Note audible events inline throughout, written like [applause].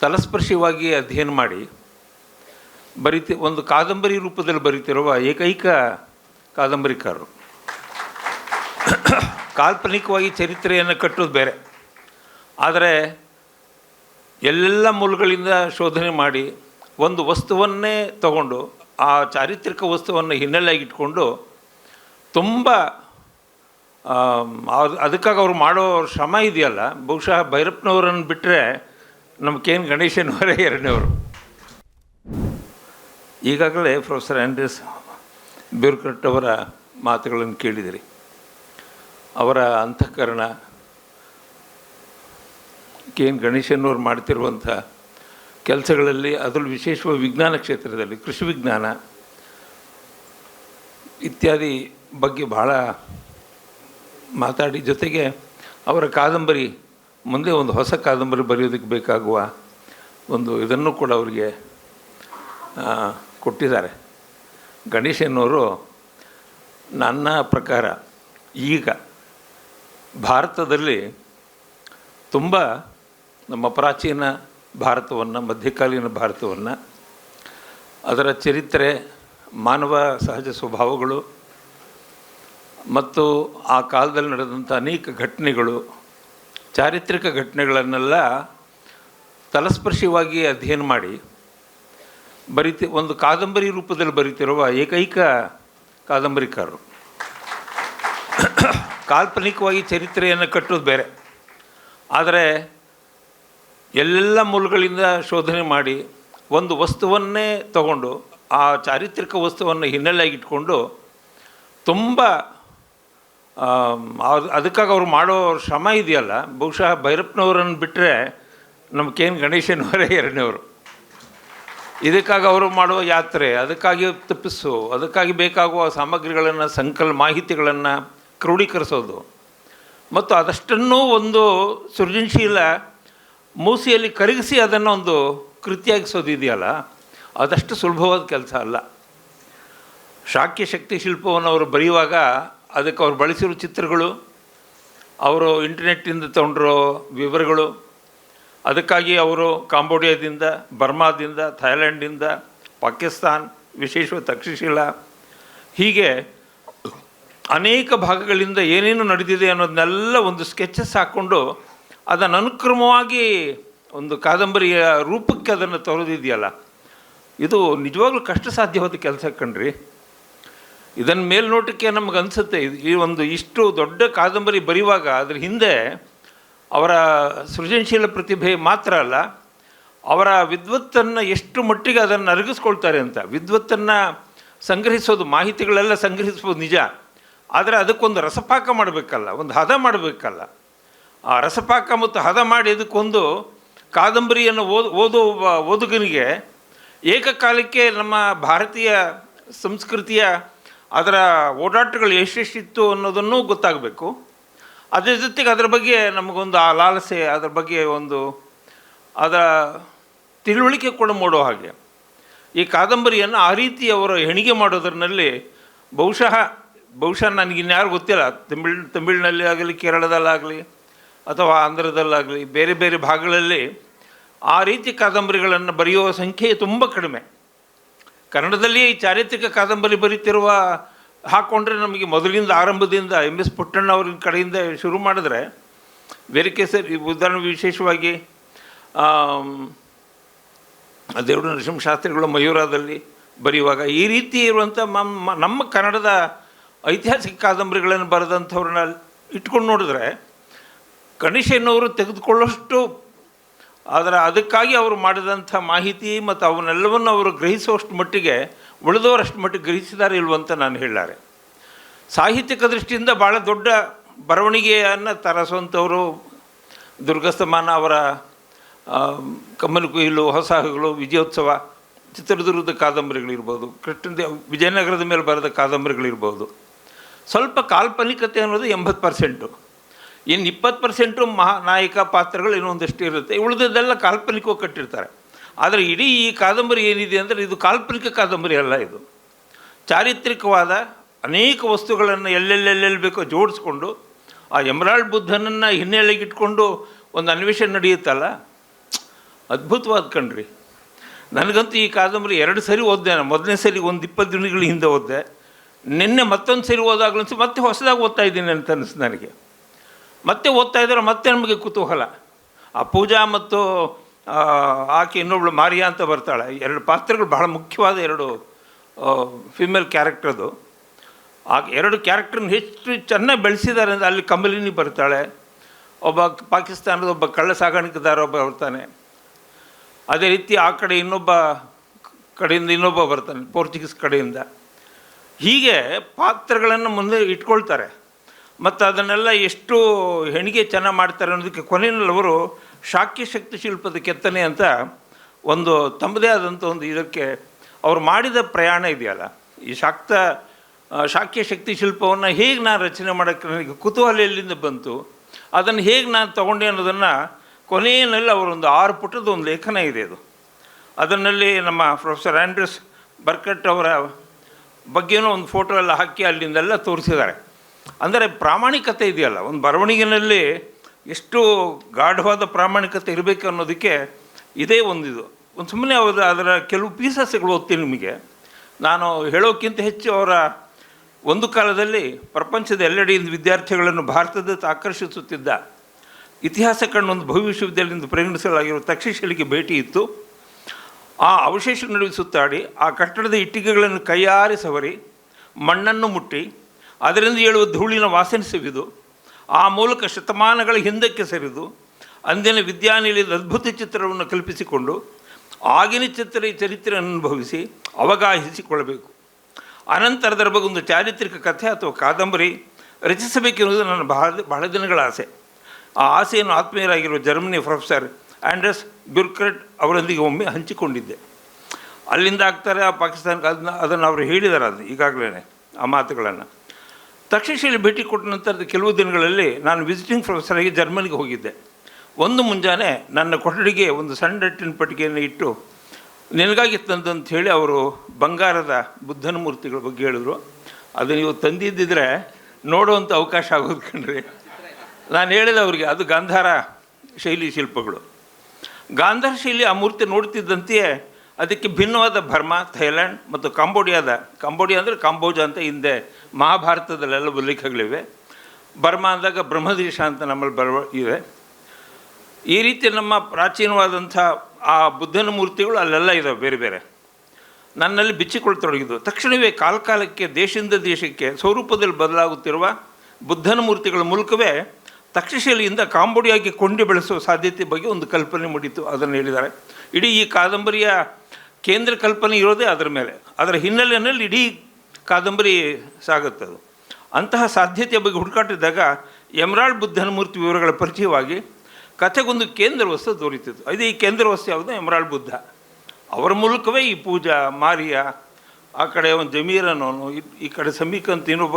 ತಲಸ್ಪರ್ಶಿಯಾಗಿ ಅಧ್ಯಯನ ಮಾಡಿ ಬರಿತಿ ಒಂದು ಕಾದಂಬರಿ ರೂಪದಲ್ಲಿ ಬರೀತಿರುವ ಏಕೈಕ ಕಾದಂಬರಿಕಾರರು. ಕಾಲ್ಪನಿಕವಾಗಿ ಚರಿತ್ರೆಯನ್ನು ಕಟ್ಟೋದು ಬೇರೆ. ಆದರೆ ಎಲ್ಲೆಲ್ಲ ಮೂಲಗಳಿಂದ ಶೋಧನೆ ಮಾಡಿ ಒಂದು ವಸ್ತುವನ್ನೇ ತಗೊಂಡು ಆ ಚಾರಿತ್ರಿಕ ವಸ್ತುವನ್ನು ಹಿನ್ನೆಲೆಯಾಗಿಟ್ಕೊಂಡು ತುಂಬ ಅದಕ್ಕಾಗಿ ಅವರು ಮಾಡೋ ಶ್ರಮ ಇದೆಯಲ್ಲ. ಬಹುಶಃ ಭೈರಪ್ಪನವರನ್ನು ಬಿಟ್ಟರೆ ನಮ್ಮ ಕೆ ಎನ್ ಗಣೇಶನವರೇ ಎರಡನೇವರು ಈಗಾಗಲೇ ಪ್ರೊಫೆಸರ್ ಆ್ಯಂಡ್ರಿಸ್ ಬ್ಯೂರ್ಕಟ್ ಅವರ ಮಾತುಗಳನ್ನು ಕೇಳಿದಿರಿ. ಅವರ ಅಂತಃಕರಣ ಕೆ ಎನ್ ಗಣೇಶನವ್ರು ಮಾಡ್ತಿರುವಂಥ ಕೆಲಸಗಳಲ್ಲಿ ಅದರಲ್ಲೂ ವಿಶೇಷವಾಗಿ ವಿಜ್ಞಾನ ಕ್ಷೇತ್ರದಲ್ಲಿ ಕೃಷಿ ವಿಜ್ಞಾನ ಇತ್ಯಾದಿ ಬಗ್ಗೆ ಭಾಳ ಮಾತಾಡಿ ಜೊತೆಗೆ ಅವರ ಕಾದಂಬರಿ ಮುಂದೆ ಒಂದು ಹೊಸ ಕಾದಂಬರಿ ಬರೆಯೋದಕ್ಕೆ ಬೇಕಾಗುವ ಒಂದು ಇದನ್ನು ಕೂಡ ಅವರಿಗೆ ಕೊಟ್ಟಿದ್ದಾರೆ. ಗಣೇಶನವರು ನನ್ನ ಪ್ರಕಾರ ಈಗ ಭಾರತದಲ್ಲಿ ತುಂಬ ನಮ್ಮ ಪ್ರಾಚೀನ ಭಾರತವನ್ನು, ಮಧ್ಯಕಾಲೀನ ಭಾರತವನ್ನು, ಅದರ ಚರಿತ್ರೆ, ಮಾನವ ಸಹಜ ಸ್ವಭಾವಗಳು ಮತ್ತು ಆ ಕಾಲದಲ್ಲಿ ನಡೆದಂಥ ಅನೇಕ ಘಟನೆಗಳು ಚಾರಿತ್ರಿಕ ಘಟನೆಗಳನ್ನೆಲ್ಲ ತಲಸ್ಪರ್ಶಿವಾಗಿ ಅಧ್ಯಯನ ಮಾಡಿ, ಬರಿತಿ, ಒಂದು ಕಾದಂಬರಿ ರೂಪದಲ್ಲಿ ಬರೀತಿರುವ ಏಕೈಕ ಕಾದಂಬರಿಕಾರರು. ಕಾಲ್ಪನಿಕವಾಗಿ ಚರಿತ್ರೆಯನ್ನು ಕಟ್ಟೋದು ಬೇರೆ. ಆದರೆ ಎಲ್ಲ ಮೂಲಗಳಿಂದ ಶೋಧನೆ ಮಾಡಿ ಒಂದು ವಸ್ತುವನ್ನೇ ತಗೊಂಡು, ಆ ಚಾರಿತ್ರಿಕ ವಸ್ತುವನ್ನು ಹಿನ್ನೆಲೆಯಾಗಿಟ್ಕೊಂಡು ತುಂಬ ಅದಕ್ಕಾಗಿ ಅವ್ರು ಮಾಡೋ ಶ್ರಮ ಇದೆಯಲ್ಲ, ಬಹುಶಃ ಭೈರಪ್ಪನವರನ್ನು ಬಿಟ್ಟರೆ ಎನ್ ಗಣೇಶನವರೇ ಎರಡನೇವರು. ಇದಕ್ಕಾಗಿ ಅವರು ಮಾಡುವ ಯಾತ್ರೆ, ಅದಕ್ಕಾಗಿ ತಪ್ಪಿಸು, ಅದಕ್ಕಾಗಿ ಬೇಕಾಗುವ ಸಾಮಗ್ರಿಗಳನ್ನು, ಸಂಕಲ್, ಮಾಹಿತಿಗಳನ್ನು ಕ್ರೋಢೀಕರಿಸೋದು ಮತ್ತು ಅದಷ್ಟನ್ನೂ ಒಂದು ಸೃಜನಶೀಲ ಮೂಸಿಯಲ್ಲಿ ಕರಗಿಸಿ ಅದನ್ನು ಒಂದು ಕೃತಿಯಾಗಿಸೋದು ಇದೆಯಲ್ಲ, ಅದಷ್ಟು ಸುಲಭವಾದ ಕೆಲಸ ಅಲ್ಲ. ಶಾಕ್ಯ ಶಕ್ತಿ ಶಿಲ್ಪವನ್ನು ಅವರು ಬರೆಯುವಾಗ ಅದಕ್ಕೆ ಅವ್ರು ಬಳಸಿರೋ ಚಿತ್ರಗಳು, ಅವರು ಇಂಟರ್ನೆಟ್ಟಿಂದ ತೊಗೊಂಡಿರೋ ವಿವರಗಳು, ಅದಕ್ಕಾಗಿ ಅವರು ಕಾಂಬೋಡಿಯಾದಿಂದ, ಬರ್ಮಾದಿಂದ ಥೈಲ್ಯಾಂಡಿಂದ ಪಾಕಿಸ್ತಾನ್ ವಿಶೇಷವಾಗಿ ತಕ್ಷಶಿಲಾ, ಹೀಗೆ ಅನೇಕ ಭಾಗಗಳಿಂದ ಏನೇನು ನಡೆದಿದೆ ಅನ್ನೋದನ್ನೆಲ್ಲ ಒಂದು ಸ್ಕೆಚಸ್ ಹಾಕ್ಕೊಂಡು ಅದನ್ನು ಅನುಕ್ರಮವಾಗಿ ಒಂದು ಕಾದಂಬರಿಯ ರೂಪಕ್ಕೆ ಅದನ್ನು ತರೋದಿದೆಯಲ್ಲ. ಇದು ನಿಜವಾಗ್ಲೂ ಕಷ್ಟ ಸಾಧ್ಯವಾದ ಕೆಲಸ ಕಣ್ರಿ. ಇದನ್ನು ಮೇಲ್ನೋಟಕ್ಕೆ ನಮ್ಗೆ ಅನಿಸುತ್ತೆ ಈ ಒಂದು ಇಷ್ಟು ದೊಡ್ಡ ಕಾದಂಬರಿ ಬರೆಯುವಾಗ ಅದ್ರ ಹಿಂದೆ ಅವರ ಸೃಜನಶೀಲ ಪ್ರತಿಭೆ ಮಾತ್ರ ಅಲ್ಲ, ಅವರ ವಿದ್ವತ್ತನ್ನು ಎಷ್ಟು ಮಟ್ಟಿಗೆ ಅದನ್ನು ಅರಗಿಸ್ಕೊಳ್ತಾರೆ ಅಂತ. ವಿದ್ವತ್ತನ್ನು ಸಂಗ್ರಹಿಸೋದು, ಮಾಹಿತಿಗಳೆಲ್ಲ ಸಂಗ್ರಹಿಸ್ಬೋದು ನಿಜ. ಆದರೆ ಅದಕ್ಕೊಂದು ರಸಪಾಕ ಮಾಡಬೇಕಲ್ಲ, ಒಂದು ಹದ ಮಾಡಬೇಕಲ್ಲ. ಆ ರಸಪಾಕ ಮತ್ತು ಹದ ಮಾಡಿ ಅದಕ್ಕೊಂದು ಕಾದಂಬರಿಯನ್ನು ಓದು, ಓದೋ ಓದುಗನಿಗೆ ಏಕಕಾಲಕ್ಕೆ ನಮ್ಮ ಭಾರತೀಯ ಸಂಸ್ಕೃತಿಯ ಅದರ ಓಡಾಟಗಳು ಎಷ್ಟೆಷ್ಟಿತ್ತು ಅನ್ನೋದನ್ನು ಗೊತ್ತಾಗಬೇಕು. ಅದ್ರ ಜೊತೆಗೆ ಅದರ ಬಗ್ಗೆ ನಮಗೊಂದು ಆ ಲಾಲಸೆ ಅದರ ಬಗ್ಗೆ ಒಂದು ಅದರ ತಿಳುವಳಿಕೆ ಕೂಡ ಮೂಡೋ ಹಾಗೆ. ಈ ಕಾದಂಬರಿಯನ್ನು ಆ ರೀತಿ ಅವರು ಹೆಣಿಗೆ ಮಾಡೋದ್ರಲ್ಲಿ ಬಹುಶಃ ಬಹುಶಃ ನನಗೆ ಇನ್ಯಾರು ಗೊತ್ತಿಲ್ಲ. ತಮಿಳ್, ತಮಿಳಿನಲ್ಲಿ ಆಗಲಿ ಕೇರಳದಲ್ಲಾಗಲಿ ಅಥವಾ ಆಂಧ್ರದಲ್ಲಾಗಲಿ ಬೇರೆ ಬೇರೆ ಭಾಗಗಳಲ್ಲಿ ಆ ರೀತಿ ಕಾದಂಬರಿಗಳನ್ನು ಬರೆಯುವ ಸಂಖ್ಯೆ ತುಂಬ ಕಡಿಮೆ. ಕನ್ನಡದಲ್ಲಿ ಚಾರಿತ್ರಿಕ ಕಾದಂಬರಿ ಬರೀತಿರುವ ಹಾಕ್ಕೊಂಡ್ರೆ ನಮಗೆ ಮೊದಲಿಂದ ಆರಂಭದಿಂದ ಎಂ ಎಸ್ ಪುಟ್ಟಣ್ಣ ಅವ್ರ ಕಡೆಯಿಂದ ಶುರು ಮಾಡಿದ್ರೆ ಬೇರೆ ಕೇಸರ್ ಉದಾಹರಣೆ ವಿಶೇಷವಾಗಿ ದೇವರು ನರಸಿಂಹಶಾಸ್ತ್ರಿಗಳು ಮಯೂರದಲ್ಲಿ ಬರೆಯುವಾಗ ಈ ರೀತಿ ಇರುವಂಥ ನಮ್ಮ ನಮ್ಮ ಕನ್ನಡದ ಐತಿಹಾಸಿಕ ಕಾದಂಬರಿಗಳನ್ನು ಬರೆದಂಥವ್ರನ್ನ ಇಟ್ಕೊಂಡು ನೋಡಿದ್ರೆ ಗಣೇಶನವರು ತೆಗೆದುಕೊಳ್ಳೋಷ್ಟು ಆದರೆ ಅದಕ್ಕಾಗಿ ಅವರು ಮಾಡಿದಂಥ ಮಾಹಿತಿ ಮತ್ತು ಅವನ್ನೆಲ್ಲವನ್ನು ಅವರು ಗ್ರಹಿಸುವಷ್ಟು ಮಟ್ಟಿಗೆ, ಉಳಿದವರಷ್ಟು ಮಟ್ಟಿಗೆ ಗ್ರಹಿಸಿದ್ದಾರೆ ಇಲ್ವಂತ ನಾನು ಹೇಳಾರೆ ಸಾಹಿತ್ಯಿಕ ದೃಷ್ಟಿಯಿಂದ ಭಾಳ ದೊಡ್ಡ ಬರವಣಿಗೆಯನ್ನು ತರಸುವಂಥವರು ದುರ್ಗಸ್ತಮಾನ ಅವರ ಕಮ್ಮನ ಕುಯಿಲು, ಹೊಸ ಹಗಲು, ವಿಜಯೋತ್ಸವ, ಚಿತ್ರದುರ್ಗದ ಕಾದಂಬರಿಗಳಿರ್ಬೋದು ಕೃಷ್ಣ ವಿಜಯನಗರದ ಮೇಲೆ ಬರೆದ ಕಾದಂಬರಿಗಳಿರ್ಬೋದು. ಸ್ವಲ್ಪ ಕಾಲ್ಪನಿಕತೆ ಅನ್ನೋದು ಎಂಬತ್ತು ಪರ್ಸೆಂಟು. ಇನ್ನು ಇಪ್ಪತ್ತು ಪರ್ಸೆಂಟು ಮಹಾ ನಾಯಕ ಪಾತ್ರಗಳು ಇನ್ನೊಂದಷ್ಟು ಇರುತ್ತೆ. ಉಳಿದದ್ದೆಲ್ಲ ಕಾಲ್ಪನಿಕವಾಗಿ ಕಟ್ಟಿರ್ತಾರೆ. ಆದರೆ ಇಡೀ ಈ ಕಾದಂಬರಿ ಏನಿದೆ ಅಂದರೆ ಇದು ಕಾಲ್ಪನಿಕ ಕಾದಂಬರಿ ಅಲ್ಲ ಇದು. ಚಾರಿತ್ರಿಕವಾದ ಅನೇಕ ವಸ್ತುಗಳನ್ನು ಎಲ್ಲೆಲ್ಲೆಲ್ಲೆಲ್ಲಿ ಬೇಕೋ ಜೋಡಿಸ್ಕೊಂಡು ಆ ಎಮರಾಲ್ಡ್ ಬುದ್ಧನನ್ನು ಹಿನ್ನೆಲೆಗಿಟ್ಕೊಂಡು ಒಂದು ಅನ್ವೇಷಣೆ ನಡೆಯುತ್ತಲ್ಲ? ಅದ್ಭುತವಾದ ಕಣ್ರಿ. ನನಗಂತೂ ಈ ಕಾದಂಬರಿ ಎರಡು ಸರಿ ಓದ್ದೆ ನಾನು. ಮೊದಲನೇ ಸರಿ ಒಂದು ಇಪ್ಪತ್ತು ದಿನಗಳ ಹಿಂದೆ ಓದಿದೆ. ನಿನ್ನೆ ಮತ್ತೊಂದು ಸರಿ ಓದಾಗಲೂ ಮತ್ತೆ ಹೊಸದಾಗಿ ಓದ್ತಾ ಇದ್ದೀನಿ ಅಂತ ಅನ್ನಿಸ್ತು ನನಗೆ. ಮತ್ತೆ ಓದ್ತಾ ಇದ್ದಾರೆ ಮತ್ತೆ ನಮಗೆ ಕುತೂಹಲ. ಆ ಪೂಜಾ ಮತ್ತು ಆಕೆ ಇನ್ನೊಬ್ಳು ಮಾರಿಯಾ ಅಂತ ಬರ್ತಾಳೆ. ಎರಡು ಪಾತ್ರಗಳು ಬಹಳ ಮುಖ್ಯವಾದ ಎರಡು ಫಿಮೇಲ್ ಕ್ಯಾರೆಕ್ಟರ್ದು ಆ ಎರಡು ಕ್ಯಾರೆಕ್ಟರ್ನ ಹೆಚ್ಚು ಚೆನ್ನಾಗಿ ಬೆಳೆಸಿದ್ದಾರೆ ಅಂದರೆ ಅಲ್ಲಿ ಕಮಲಿನಿ ಬರ್ತಾಳೆ. ಒಬ್ಬ ಪಾಕಿಸ್ತಾನದ ಒಬ್ಬ ಕಳ್ಳ ಸಾಗಾಣಿಕೆದಾರ ಒಬ್ಬ ಬರ್ತಾನೆ. ಅದೇ ರೀತಿ ಆ ಕಡೆ ಇನ್ನೊಬ್ಬ ಕಡೆಯಿಂದ ಇನ್ನೊಬ್ಬ ಬರ್ತಾನೆ ಪೋರ್ಚುಗೀಸ್ ಕಡೆಯಿಂದ. ಹೀಗೆ ಪಾತ್ರಗಳನ್ನು ಮುಂದೆ ಇಟ್ಕೊಳ್ತಾರೆ. ಮತ್ತು ಅದನ್ನೆಲ್ಲ ಎಷ್ಟು ಹೆಣಿಗೆ ಚೆನ್ನಾಗಿ ಮಾಡ್ತಾರೆ ಅನ್ನೋದಕ್ಕೆ ಕೊನೆಯಲ್ಲಿ ಅವರು ಶಾಕ್ಯ ಶಕ್ತಿ ಶಿಲ್ಪದ ಕೆತ್ತನೆ ಅಂತ ಒಂದು ತಮ್ಮದೇ ಆದಂಥ ಒಂದು ಇದಕ್ಕೆ ಅವರು ಮಾಡಿದ ಪ್ರಯಾಣ ಇದೆಯಲ್ಲ. ಈ ಶಾಕ್ತ ಶಾಕ್ಯ ಶಕ್ತಿ ಶಿಲ್ಪವನ್ನು ಹೇಗೆ ನಾನು ರಚನೆ ಮಾಡೋಕ್ಕೆ ನನಗೆ ಕುತೂಹಲ ಎಲ್ಲಿಂದ ಬಂತು, ಅದನ್ನು ಹೇಗೆ ನಾನು ತಗೊಂಡೆ ಅನ್ನೋದನ್ನು ಕೊನೆಯಲ್ಲಿ ಅವರೊಂದು ಆರು ಪುಟದ ಒಂದು ಲೇಖನ ಇದೆ ಅದು. ಅದರಲ್ಲಿ ನಮ್ಮ ಪ್ರೊಫೆಸರ್ ಆ್ಯಂಡ್ರಸ್ ಬರ್ಕಟ್ ಅವರ ಬಗ್ಗೆನೂ ಒಂದು ಫೋಟೋ ಎಲ್ಲ ಹಾಕಿ ಅಲ್ಲಿಂದೆಲ್ಲ ತೋರಿಸಿದ್ದಾರೆ. ಅಂದರೆ ಪ್ರಾಮಾಣಿಕತೆ ಇದೆಯಲ್ಲ, ಒಂದು ಬರವಣಿಗೆನಲ್ಲಿ ಎಷ್ಟು ಗಾಢವಾದ ಪ್ರಾಮಾಣಿಕತೆ ಇರಬೇಕು ಅನ್ನೋದಕ್ಕೆ ಇದೇ ಒಂದಿದು ಒಂದು ಸುಮ್ಮನೆ ಅವರು ಅದರ ಕೆಲವು ಪೀಸಸ್ಗಳು ಓದ್ತೀನಿ ನಿಮಗೆ. ನಾನು ಹೇಳೋಕ್ಕಿಂತ ಹೆಚ್ಚು ಅವರ ಒಂದು ಕಾಲದಲ್ಲಿ ಪ್ರಪಂಚದ ಎಲ್ಲೆಡೆಯಿಂದ ವಿದ್ಯಾರ್ಥಿಗಳನ್ನು ಭಾರತದತ್ತ ಆಕರ್ಷಿಸುತ್ತಿದ್ದ ಇತಿಹಾಸ ಒಂದು ಭವ್ಯ ವಿಶ್ವವಿದ್ಯಾಲಯದಿಂದ ಪರಿಗಣಿಸಲಾಗಿರುವ ತಕ್ಷಶಿಲೆಗೆ ಭೇಟಿ ಇತ್ತು. ಆ ಅವಶೇಷ ನಡುವೆ ಸುತ್ತಾಡಿ ಆ ಕಟ್ಟಡದ ಇಟ್ಟಿಗೆಗಳನ್ನು ಕೈಯಾರಿ ಸವರಿ, ಮಣ್ಣನ್ನು ಮುಟ್ಟಿ ಅದರಿಂದ ಹೇಳುವ ಧೂಳಿನ ವಾಸನೆ ಸವಿದು ಆ ಮೂಲಕ ಶತಮಾನಗಳ ಹಿಂದಕ್ಕೆ ಸರಿದು, ಅಂದಿನ ವಿದ್ಯಾನಿಲಯದ ಅದ್ಭುತ ಚಿತ್ರವನ್ನು ಕಲ್ಪಿಸಿಕೊಂಡು, ಆಗಿನ ಚಿತ್ರ ಚರಿತ್ರೆ ಅನುಭವಿಸಿ ಅವಗಾಹಿಸಿಕೊಳ್ಳಬೇಕು. ಅನಂತರದರ ಬಗ್ಗೆ ಒಂದು ಚಾರಿತ್ರಿಕ ಕಥೆ ಅಥವಾ ಕಾದಂಬರಿ ರಚಿಸಬೇಕೆನ್ನುವುದು ನನ್ನ ಬಹಳ ಬಹಳ ದಿನಗಳ ಆಸೆ. ಆ ಆಸೆಯನ್ನು ಆತ್ಮೀಯರಾಗಿರುವ ಜರ್ಮನಿ ಪ್ರೊಫೆಸರ್ ಆ್ಯಂಡ್ರಸ್ ಬ್ಯುರ್ಕ್ರೆಟ್ ಅವರೊಂದಿಗೆ ಒಮ್ಮೆ ಹಂಚಿಕೊಂಡಿದ್ದೆ. ಅಲ್ಲಿಂದ ಆಗ್ತಾರೆ ಆ ಪಾಕಿಸ್ತಾನಕ್ಕೆ ಅದನ್ನ, ಅದನ್ನು ಅವರು ಹೇಳಿದ್ದಾರೆ ಅದು ಈಗಾಗಲೇ ಆ ಮಾತುಗಳನ್ನು. ತಕ್ಷಶಿಲೆ ಭೇಟಿ ಕೊಟ್ಟ ನಂತರದ ಕೆಲವು ದಿನಗಳಲ್ಲಿ ನಾನು ವಿಸಿಟಿಂಗ್ ಪ್ರೊಫೆಸರಾಗಿ ಜರ್ಮನಿಗೆ ಹೋಗಿದ್ದೆ. ಒಂದು ಮುಂಜಾನೆ ನನ್ನ ಕೊಠಡಿಗೆ ಒಂದು ಸಣ್ಣ ಪಟ್ಟಿಗೆಯನ್ನು ಇಟ್ಟು ನಿನಗಾಗಿ ತಂದಂತ ಹೇಳಿ ಅವರು ಬಂಗಾರದ ಬುದ್ಧನ ಮೂರ್ತಿಗಳ ಬಗ್ಗೆ ಹೇಳಿದ್ರು. ಅದು ನೀವು ತಂದಿದ್ದಿದ್ರೆ ನೋಡುವಂಥ ಅವಕಾಶ ಆಗೋದು ಕಣ್ರಿ. ನಾನು ಹೇಳಿದೆ ಅವರಿಗೆ, ಅದು ಗಾಂಧಾರ ಶೈಲಿ ಶಿಲ್ಪಗಳು. ಗಾಂಧಾರ ಶೈಲಿ ಆ ಮೂರ್ತಿ ನೋಡ್ತಿದ್ದಂತೆಯೇ ಅದಕ್ಕೆ ಭಿನ್ನವಾದ ಬರ್ಮಾ, ಥೈಲ್ಯಾಂಡ್ ಮತ್ತು ಕಾಂಬೋಡಿಯಾದ, ಕಾಂಬೋಡಿಯಾ ಅಂದರೆ ಕಾಂಬೋಜ ಅಂತ ಹಿಂದೆ ಮಹಾಭಾರತದಲ್ಲೆಲ್ಲ ಉಲ್ಲೇಖಗಳಿವೆ. ಬರ್ಮಾ ಅಂದಾಗ ಬ್ರಹ್ಮದೇಶ ಅಂತ ನಮ್ಮಲ್ಲಿ ಬರುವ ಇವೆ. ಈ ರೀತಿ ನಮ್ಮ ಪ್ರಾಚೀನವಾದಂಥ ಆ ಬುದ್ಧನ ಮೂರ್ತಿಗಳು ಅಲ್ಲೆಲ್ಲ ಇದ್ದಾವೆ ಬೇರೆ ಬೇರೆ. ನನ್ನಲ್ಲಿ ಬಿಚ್ಚಿಕೊಳ್ತೊಡಗಿದ್ದು ತಕ್ಷಣವೇ ಕಾಲ ಕಾಲಕ್ಕೆ ದೇಶದಿಂದ ದೇಶಕ್ಕೆ ಸ್ವರೂಪದಲ್ಲಿ ಬದಲಾಗುತ್ತಿರುವ ಬುದ್ಧನ ಮೂರ್ತಿಗಳ ಮೂಲಕವೇ ತಕ್ಷಶಿಲೆಯಿಂದ ಕಾಂಬೋಡಿಯಾಗಿ ಕೊಂಡಿ ಬೆಳೆಸುವ ಸಾಧ್ಯತೆ ಬಗ್ಗೆ ಒಂದು ಕಲ್ಪನೆ ಮೂಡಿತು ಅದನ್ನು ಹೇಳಿದ್ದಾರೆ. ಇಡೀ ಈ ಕಾದಂಬರಿಯ ಕೇಂದ್ರ ಕಲ್ಪನೆ ಇರೋದೇ ಅದರ ಮೇಲೆ. ಅದರ ಹಿನ್ನೆಲೆಯಲ್ಲಿ ಇಡೀ ಕಾದಂಬರಿ ಸಾಗುತ್ತೆ ಅದು. ಅಂತಹ ಸಾಧ್ಯತೆಯ ಬಗ್ಗೆ ಹುಡುಕಾಟಿದ್ದಾಗ ಎಮ್ರಾಳ್ ಬುದ್ಧನ ಮೂರ್ತಿ ವಿವರಗಳ ಪರಿಚಯವಾಗಿ ಕಥೆಗೊಂದು ಕೇಂದ್ರ ವಸ್ತು ದೊರೀತಿತ್ತು ಅದೇ ಈ ಕೇಂದ್ರ ವಸ್ತು ಯಾವುದು? ಎಮ್ರಾಳ್ ಬುದ್ಧ. ಅವರ ಮೂಲಕವೇ ಈ ಪೂಜಾ ಮಾರಿಯ, ಆ ಕಡೆ ಒಂದು ಜಮೀರ್ ಅನ್ನೋನು ಈ- ಕಡೆ ಸಮೀಕ್ ಅಂತ ಇನ್ನೊಬ್ಬ,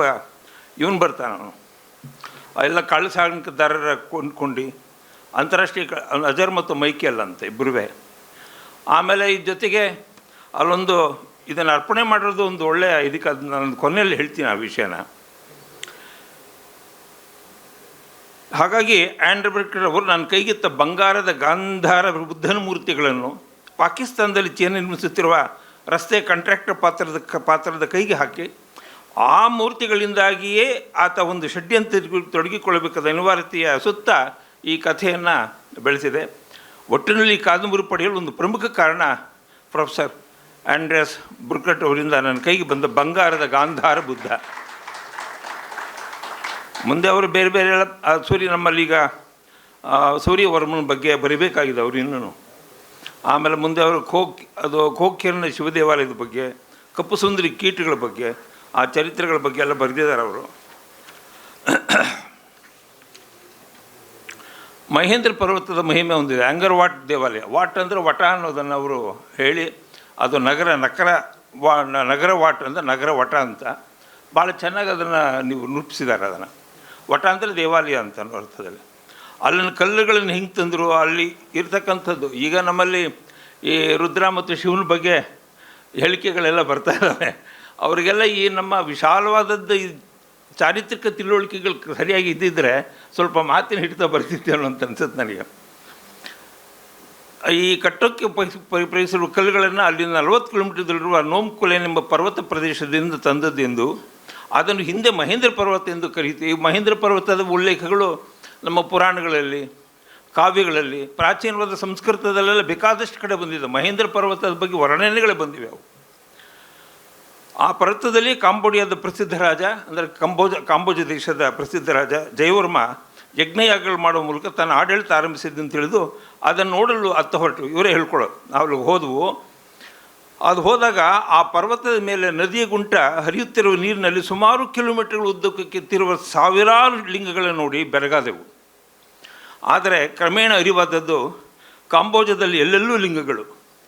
ಇವನು ಬರ್ತಾನೆ ಅವನು ಎಲ್ಲ ಕಳ್ಳ ಸಾಗಾಣಿಕೆದಾರರ ಕೊಂಡ್ಕೊಂಡು ಅಂತಾರಾಷ್ಟ್ರೀಯ ಅಜರ್ ಮತ್ತು ಮೈಕೆಲ್ ಅಂತ ಇಬ್ಬರುವೆ ಆಮೇಲೆ ಈ ಜೊತೆಗೆ ಅಲ್ಲೊಂದು ಇದನ್ನು ಅರ್ಪಣೆ ಮಾಡಿರೋದು ಒಂದು ಒಳ್ಳೆಯ ಇದಕ್ಕೆ ಅದು ನಾನು ಕೊನೆಯಲ್ಲಿ ಹೇಳ್ತೀನಿ ಆ ವಿಷಯನ. ಹಾಗಾಗಿ ಆ್ಯಂಡ್ರಬರ್ಕರ್ ಅವರು ನನ್ನ ಕೈಗೆತ್ತ ಬಂಗಾರದ ಗಾಂಧಾರ ಬುದ್ಧನ ಮೂರ್ತಿಗಳನ್ನು ಪಾಕಿಸ್ತಾನದಲ್ಲಿ ಚೇನೆ ನಿರ್ಮಿಸುತ್ತಿರುವ ರಸ್ತೆ ಕಾಂಟ್ರಾಕ್ಟರ್ ಪಾತ್ರದ ಪಾತ್ರದ ಕೈಗೆ ಹಾಕಿ ಆ ಮೂರ್ತಿಗಳಿಂದಾಗಿಯೇ ಆತ ಒಂದು ಷಡ್ಯಂತ್ರ ತೊಡಗಿಕೊಳ್ಳಬೇಕಾದ ಅನಿವಾರ್ಯತೆಯ ಸುತ್ತ ಈ ಕಥೆಯನ್ನು ಬೆಳೆಸಿದೆ. ಒಟ್ಟಿನಲ್ಲಿ ಕಾದಂಬರಿ ಪಡೆಯಲು ಒಂದು ಪ್ರಮುಖ ಕಾರಣ ಪ್ರೊಫೆಸರ್ ಆ್ಯಂಡ್ರೆಸ್ ಬುರ್ಕಟ್ ಅವರಿಂದ ನನ್ನ ಕೈಗೆ ಬಂದ ಬಂಗಾರದ ಗಾಂಧಾರ ಬುದ್ಧ. ಮುಂದೆ ಅವರು ಬೇರೆ ಬೇರೆ ಎಲ್ಲ ಸೂರ್ಯ ನಮ್ಮಲ್ಲೀಗ ಸೂರ್ಯ ಸೂರ್ಯವರ್ಮನ ಬಗ್ಗೆ ಬರೀಬೇಕಾಗಿದೆ ಅವರು ಇನ್ನೂ. ಆಮೇಲೆ ಮುಂದೆ ಅವರು ಖೋಕ್ ಅದು ಖೋಖ್ಯರನ ಶಿವ ದೇವಾಲಯದ ಬಗ್ಗೆ, ಕಪ್ಪು ಸುಂದರಿ ಕೀಟಗಳ ಬಗ್ಗೆ ಆ ಚರಿತ್ರೆಗಳ ಬಗ್ಗೆ ಎಲ್ಲ ಬರೆದಿದ್ದಾರೆ ಅವರು. ಮಹೇಂದ್ರ ಪರ್ವತದ ಮಹಿಮೆ ಹೊಂದಿದೆ ಆಂಗರ್ ವಾಟ್ ದೇವಾಲಯ. ವಾಟ್ ಅಂದರೆ ವಟ ಅನ್ನೋದನ್ನು ಅವರು ಹೇಳಿ, ಅದು ನಗರ, ನಕರ ವಾ, ನಗರ ವಾಟ್ ಅಂದರೆ ನಗರ ವಟ ಅಂತ. ಭಾಳ ಚೆನ್ನಾಗಿ ಅದನ್ನು ನೀವು ರೂಪಿಸಿದ್ದಾರೆ ಅದನ್ನು. ವಟ ಅಂದರೆ ದೇವಾಲಯ ಅಂತ ಅನ್ನೋ ಅರ್ಥದಲ್ಲಿ. ಅಲ್ಲಿನ ಕಲ್ಲುಗಳನ್ನು ಹಿಂಗೆ ತಂದರು? ಅಲ್ಲಿ ಇರ್ತಕ್ಕಂಥದ್ದು. ಈಗ ನಮ್ಮಲ್ಲಿ ಈ ರುದ್ರ ಮತ್ತು ಶಿವನ ಬಗ್ಗೆ ಹೇಳಿಕೆಗಳೆಲ್ಲ ಬರ್ತಾ ಇದ್ದಾವೆ ಅವರಿಗೆಲ್ಲ ಈ ನಮ್ಮ ವಿಶಾಲವಾದದ್ದು ಈ ಚಾರಿತ್ರಿಕ ತಿಳುವಳಿಕೆಗಳು ಸರಿಯಾಗಿ ಇದ್ದಿದ್ದರೆ ಸ್ವಲ್ಪ ಮಾತಿನ ಹಿಡಿತ ಬರ್ತಿತ್ತು ಅಂತ ಅನ್ಸುತ್ತೆ ನನಗೆ. ಈ ಕಟ್ಟೋಕ್ಕೆ ಪ್ರಯೋಗಿಸಿರುವ ಕಲ್ಲುಗಳನ್ನು ಅಲ್ಲಿ ನಲವತ್ತು ಕಿಲೋಮೀಟರ್ದಲ್ಲಿರುವ ನೋಮ್ಕುಲೇನ್ ಎಂಬ ಪರ್ವತ ಪ್ರದೇಶದಿಂದ ತಂದದ್ದೆಂದು ಅದನ್ನು ಹಿಂದೆ ಮಹೇಂದ್ರ ಪರ್ವತ ಎಂದು ಕರೀತೀವಿ. ಮಹೇಂದ್ರ ಪರ್ವತದ ಉಲ್ಲೇಖಗಳು ನಮ್ಮ ಪುರಾಣಗಳಲ್ಲಿ, ಕಾವ್ಯಗಳಲ್ಲಿ, ಪ್ರಾಚೀನವಾದ ಸಂಸ್ಕೃತದಲ್ಲೆಲ್ಲ ಬೇಕಾದಷ್ಟು ಕಡೆ ಬಂದಿದೆ ಮಹೇಂದ್ರ ಪರ್ವತದ ಬಗ್ಗೆ ವರ್ಣನೆಗಳೇ ಬಂದಿವೆ ಅವು. ಆ ಪರ್ವತದಲ್ಲಿ ಕಾಂಬೋಡಿಯಾದ ಪ್ರಸಿದ್ಧ ರಾಜ, ಅಂದರೆ ಕಂಬೋಜ, ಕಾಂಬೋಜ ದೇಶದ ಪ್ರಸಿದ್ಧ ರಾಜ ಜಯವರ್ಮ ಯಜ್ಞಯಾಗಗಳು ಮಾಡುವ ಮೂಲಕ ತನ್ನ ಆಡಳಿತ ಆರಂಭಿಸಿದ್ದು ತಿಳಿದು ಅದನ್ನು ನೋಡಲು ಅತ್ತ ಹೊರಟು. ಇವರೇ ಹೇಳ್ಕೊಳ್ಳೋದು. ನಾವು ಹೋದವು. ಅದು ಹೋದಾಗ ಆ ಪರ್ವತದ ಮೇಲೆ ನದಿಯ ಗುಂಟ ಹರಿಯುತ್ತಿರುವ ನೀರಿನಲ್ಲಿ ಸುಮಾರು ಕಿಲೋಮೀಟರ್ಗಳ ಉದ್ದಕ್ಕೆ ಕೆತ್ತಿರುವ ಸಾವಿರಾರು ಲಿಂಗಗಳನ್ನು ನೋಡಿ ಬೆರಗಾದೆವು. ಆದರೆ ಕ್ರಮೇಣ ಅರಿವಾದದ್ದು ಕಾಂಬೋಜದಲ್ಲಿ ಎಲ್ಲೆಲ್ಲೂ ಲಿಂಗಗಳು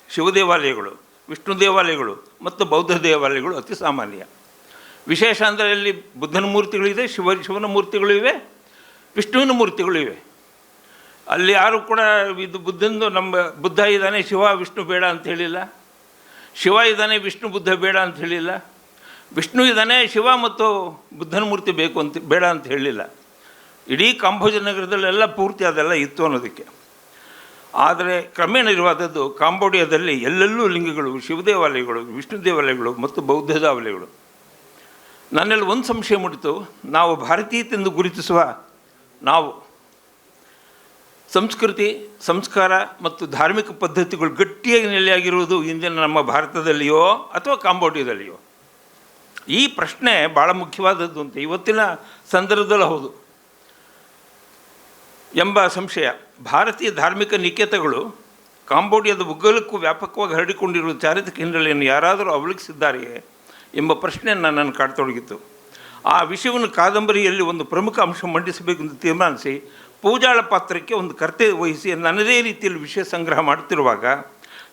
ಶಿವ ದೇವಾಲಯಗಳು ವಿಷ್ಣು ದೇವಾಲಯಗಳು ಮತ್ತು ಬೌದ್ಧ ದೇವಾಲಯಗಳು ಅತಿ ಸಾಮಾನ್ಯ. ವಿಶೇಷ ಅಂದರೆ ಅಲ್ಲಿ ಬುದ್ಧನ ಮೂರ್ತಿಗಳಿದೆ ಶಿವ, ಶಿವನ ಮೂರ್ತಿಗಳು ಇವೆ, ವಿಷ್ಣುವಿನ ಮೂರ್ತಿಗಳು ಇವೆ. ಅಲ್ಲಿ ಯಾರು ಕೂಡ ಇದು ಬುದ್ಧಂದು ನಮ್ಮ, ಬುದ್ಧ ಇದ್ದಾನೆ ಶಿವ, ವಿಷ್ಣು ಬೇಡ ಅಂತ ಹೇಳಿಲ್ಲ. ಶಿವ ಇದ್ದಾನೆ, ವಿಷ್ಣು, ಬುದ್ಧ ಬೇಡ ಅಂತ ಹೇಳಿಲ್ಲ. ವಿಷ್ಣು ಇದ್ದಾನೆ, ಶಿವ ಮತ್ತು ಬುದ್ಧನ ಮೂರ್ತಿ ಬೇಕು ಅಂತ, ಬೇಡ ಅಂತ ಹೇಳಿಲ್ಲ. ಇಡೀ ಕಾಂಬೋಜ ನಗರದಲ್ಲೆಲ್ಲ ಪೂರ್ತಿ ಅದೆಲ್ಲ ಇತ್ತು ಅನ್ನೋದಕ್ಕೆ. ಆದರೆ ಕ್ರಮೇಣ ಇರುವಾದದ್ದು ಕಾಂಬೋಡಿಯಾದಲ್ಲಿ ಎಲ್ಲೆಲ್ಲೂ ಲಿಂಗಗಳು ಶಿವ ದೇವಾಲಯಗಳು ವಿಷ್ಣು ದೇವಾಲಯಗಳು ಮತ್ತು ಬೌದ್ಧ ದೇವಾಲಯಗಳು. ನನ್ನಲ್ಲಿ ಒಂದು ಸಂಶಯ ಮೂಡಿತು. ನಾವು ಭಾರತೀಯತೆಂದು ಗುರುತಿಸುವ ನಾವು. ಸಂಸ್ಕೃತಿ, ಸಂಸ್ಕಾರ ಮತ್ತು ಧಾರ್ಮಿಕ ಪದ್ಧತಿಗಳು ಗಟ್ಟಿಯಾಗಿ ನೆಲೆಯಾಗಿರುವುದು ಇಂದಿನ ನಮ್ಮ ಭಾರತದಲ್ಲಿಯೋ ಅಥವಾ ಕಾಂಬೋಡಿಯಾದಲ್ಲಿಯೋ? ಈ ಪ್ರಶ್ನೆ ಭಾಳ ಮುಖ್ಯವಾದದ್ದು ಅಂತ ಇವತ್ತಿನ ಸಂದರ್ಭದಲ್ಲಿ ಹೌದು. ಎಂಬ ಸಂಶಯ. ಭಾರತೀಯ ಧಾರ್ಮಿಕ ನಿಕೇತಗಳು ಕಾಂಬೋಡಿಯಾದ ಉಗ್ಗಲಕ್ಕೂ ವ್ಯಾಪಕವಾಗಿ ಹರಡಿಕೊಂಡಿರುವ ಚಾರಿತ್ರಿಕ ಹಿನ್ನೆಲೆಯನ್ನು ಯಾರಾದರೂ ಅವಲಕ್ಷಿಸಿದ್ದಾರೆಯೇ ಎಂಬ ಪ್ರಶ್ನೆಯನ್ನು ನನ್ನನ್ನು ಕಾಡತೊಡಗಿತ್ತು ಆ ವಿಷಯವನ್ನು ಕಾದಂಬರಿಯಲ್ಲಿ ಒಂದು ಪ್ರಮುಖ ಅಂಶ ಮಂಡಿಸಬೇಕೆಂದು ತೀರ್ಮಾನಿಸಿ ಪೂಜಾಳ ಪಾತ್ರಕ್ಕೆ ಒಂದು ಕರ್ತವ್ಯ ವಹಿಸಿ ನನ್ನದೇ ರೀತಿಯಲ್ಲಿ ವಿಷಯ ಸಂಗ್ರಹ ಮಾಡುತ್ತಿರುವಾಗ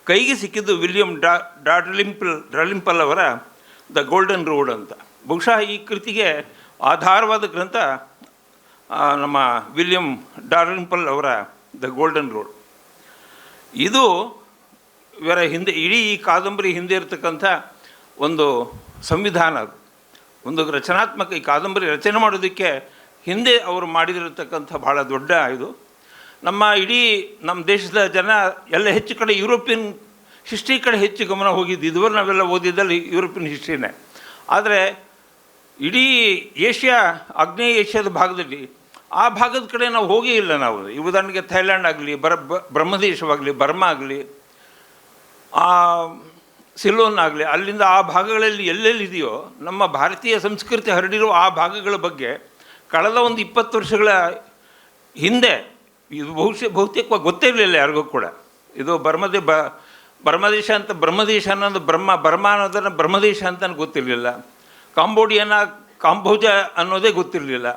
ಕೈಗೆ ಸಿಕ್ಕಿದ್ದು ವಿಲಿಯಂ ಡಾ ಡಾಡ್ಲಿಂಪಲ್ ಡ್ರಲಿಂಪಲ್ ಅವರ ದ ಗೋಲ್ಡನ್ ರೋಡ್ ಅಂತ. ಬಹುಶಃ ಈ ಕೃತಿಗೆ ಆಧಾರವಾದ ಗ್ರಂಥ ನಮ್ಮ ವಿಲಿಯಂ ಡಾರ್ಲಿಂಪಲ್ ಅವರ ದ ಗೋಲ್ಡನ್ ರೋಡ್ ಇದು ಇವರ ಹಿಂದೆ, ಇಡೀ ಈ ಕಾದಂಬರಿ ಹಿಂದೆ ಇರತಕ್ಕಂಥ ಒಂದು ಸಂವಿಧಾನ ಅದು. ಒಂದು ರಚನಾತ್ಮಕ ಈ ಕಾದಂಬರಿ ರಚನೆ ಮಾಡೋದಕ್ಕೆ ಹಿಂದೆ ಅವರು ಮಾಡಿದಿರತಕ್ಕಂಥ ಭಾಳ ದೊಡ್ಡ ಇದು. ನಮ್ಮ ಇಡೀ ನಮ್ಮ ದೇಶದ ಜನ ಎಲ್ಲ ಹೆಚ್ಚು ಕಡೆ ಯುರೋಪಿಯನ್ ಹಿಸ್ಟ್ರಿ ಕಡೆ ಹೆಚ್ಚು ಗಮನ ಹೋಗಿದ್ದು, ಇದುವರೆ ನಾವೆಲ್ಲ ಓದಿದ್ದಲ್ಲಿ ಯುರೋಪಿಯನ್ ಹಿಸ್ಟ್ರಿನೇ. ಆದರೆ ಇಡೀ ಏಷ್ಯಾ, ಆಗ್ನೇಯ ಏಷ್ಯಾದ ಭಾಗದಲ್ಲಿ ಆ ಭಾಗದ ಕಡೆ ನಾವು ಹೋಗೇ ಇಲ್ಲ ನಾವು. ಉದಾಹರಣೆಗೆ ಥೈಲ್ಯಾಂಡ್ ಆಗಲಿ, ಬರ ಬ್ರಹ್ಮದೇಶವಾಗಲಿ, ಬರ್ಮಾ ಆಗಲಿ, ಆ ಸಿಲೋನ್ ಆಗಲಿ, ಅಲ್ಲಿಂದ ಆ ಭಾಗಗಳಲ್ಲಿ ಎಲ್ಲೆಲ್ಲಿದೆಯೋ ನಮ್ಮ ಭಾರತೀಯ ಸಂಸ್ಕೃತಿ ಹರಡಿರುವ ಆ ಭಾಗಗಳ ಬಗ್ಗೆ ಕಳೆದ ಒಂದು ಇಪ್ಪತ್ತು ವರ್ಷಗಳ ಹಿಂದೆ, ಇದು ಬಹುಶಃ, ಬಹುತೇಕವಾಗಿ ಗೊತ್ತಿರಲಿಲ್ಲ ಯಾರಿಗೂ ಕೂಡ. ಇದು ಬರ್ಮದೇ, ಬ, ಬರ್ಮದೇಶ ಅಂತ ಬ್ರಹ್ಮದೇಶ ಅನ್ನೋದು ಬ್ರಹ್ಮ, ಬರ್ಮ ಅನ್ನೋದನ್ನು ಬ್ರಹ್ಮದೇಶ ಅಂತ ಗೊತ್ತಿರಲಿಲ್ಲ. ಕಾಂಬೋಡಿಯನ ಕಾಂಬೋಜ ಅನ್ನೋದೇ ಗೊತ್ತಿರಲಿಲ್ಲ.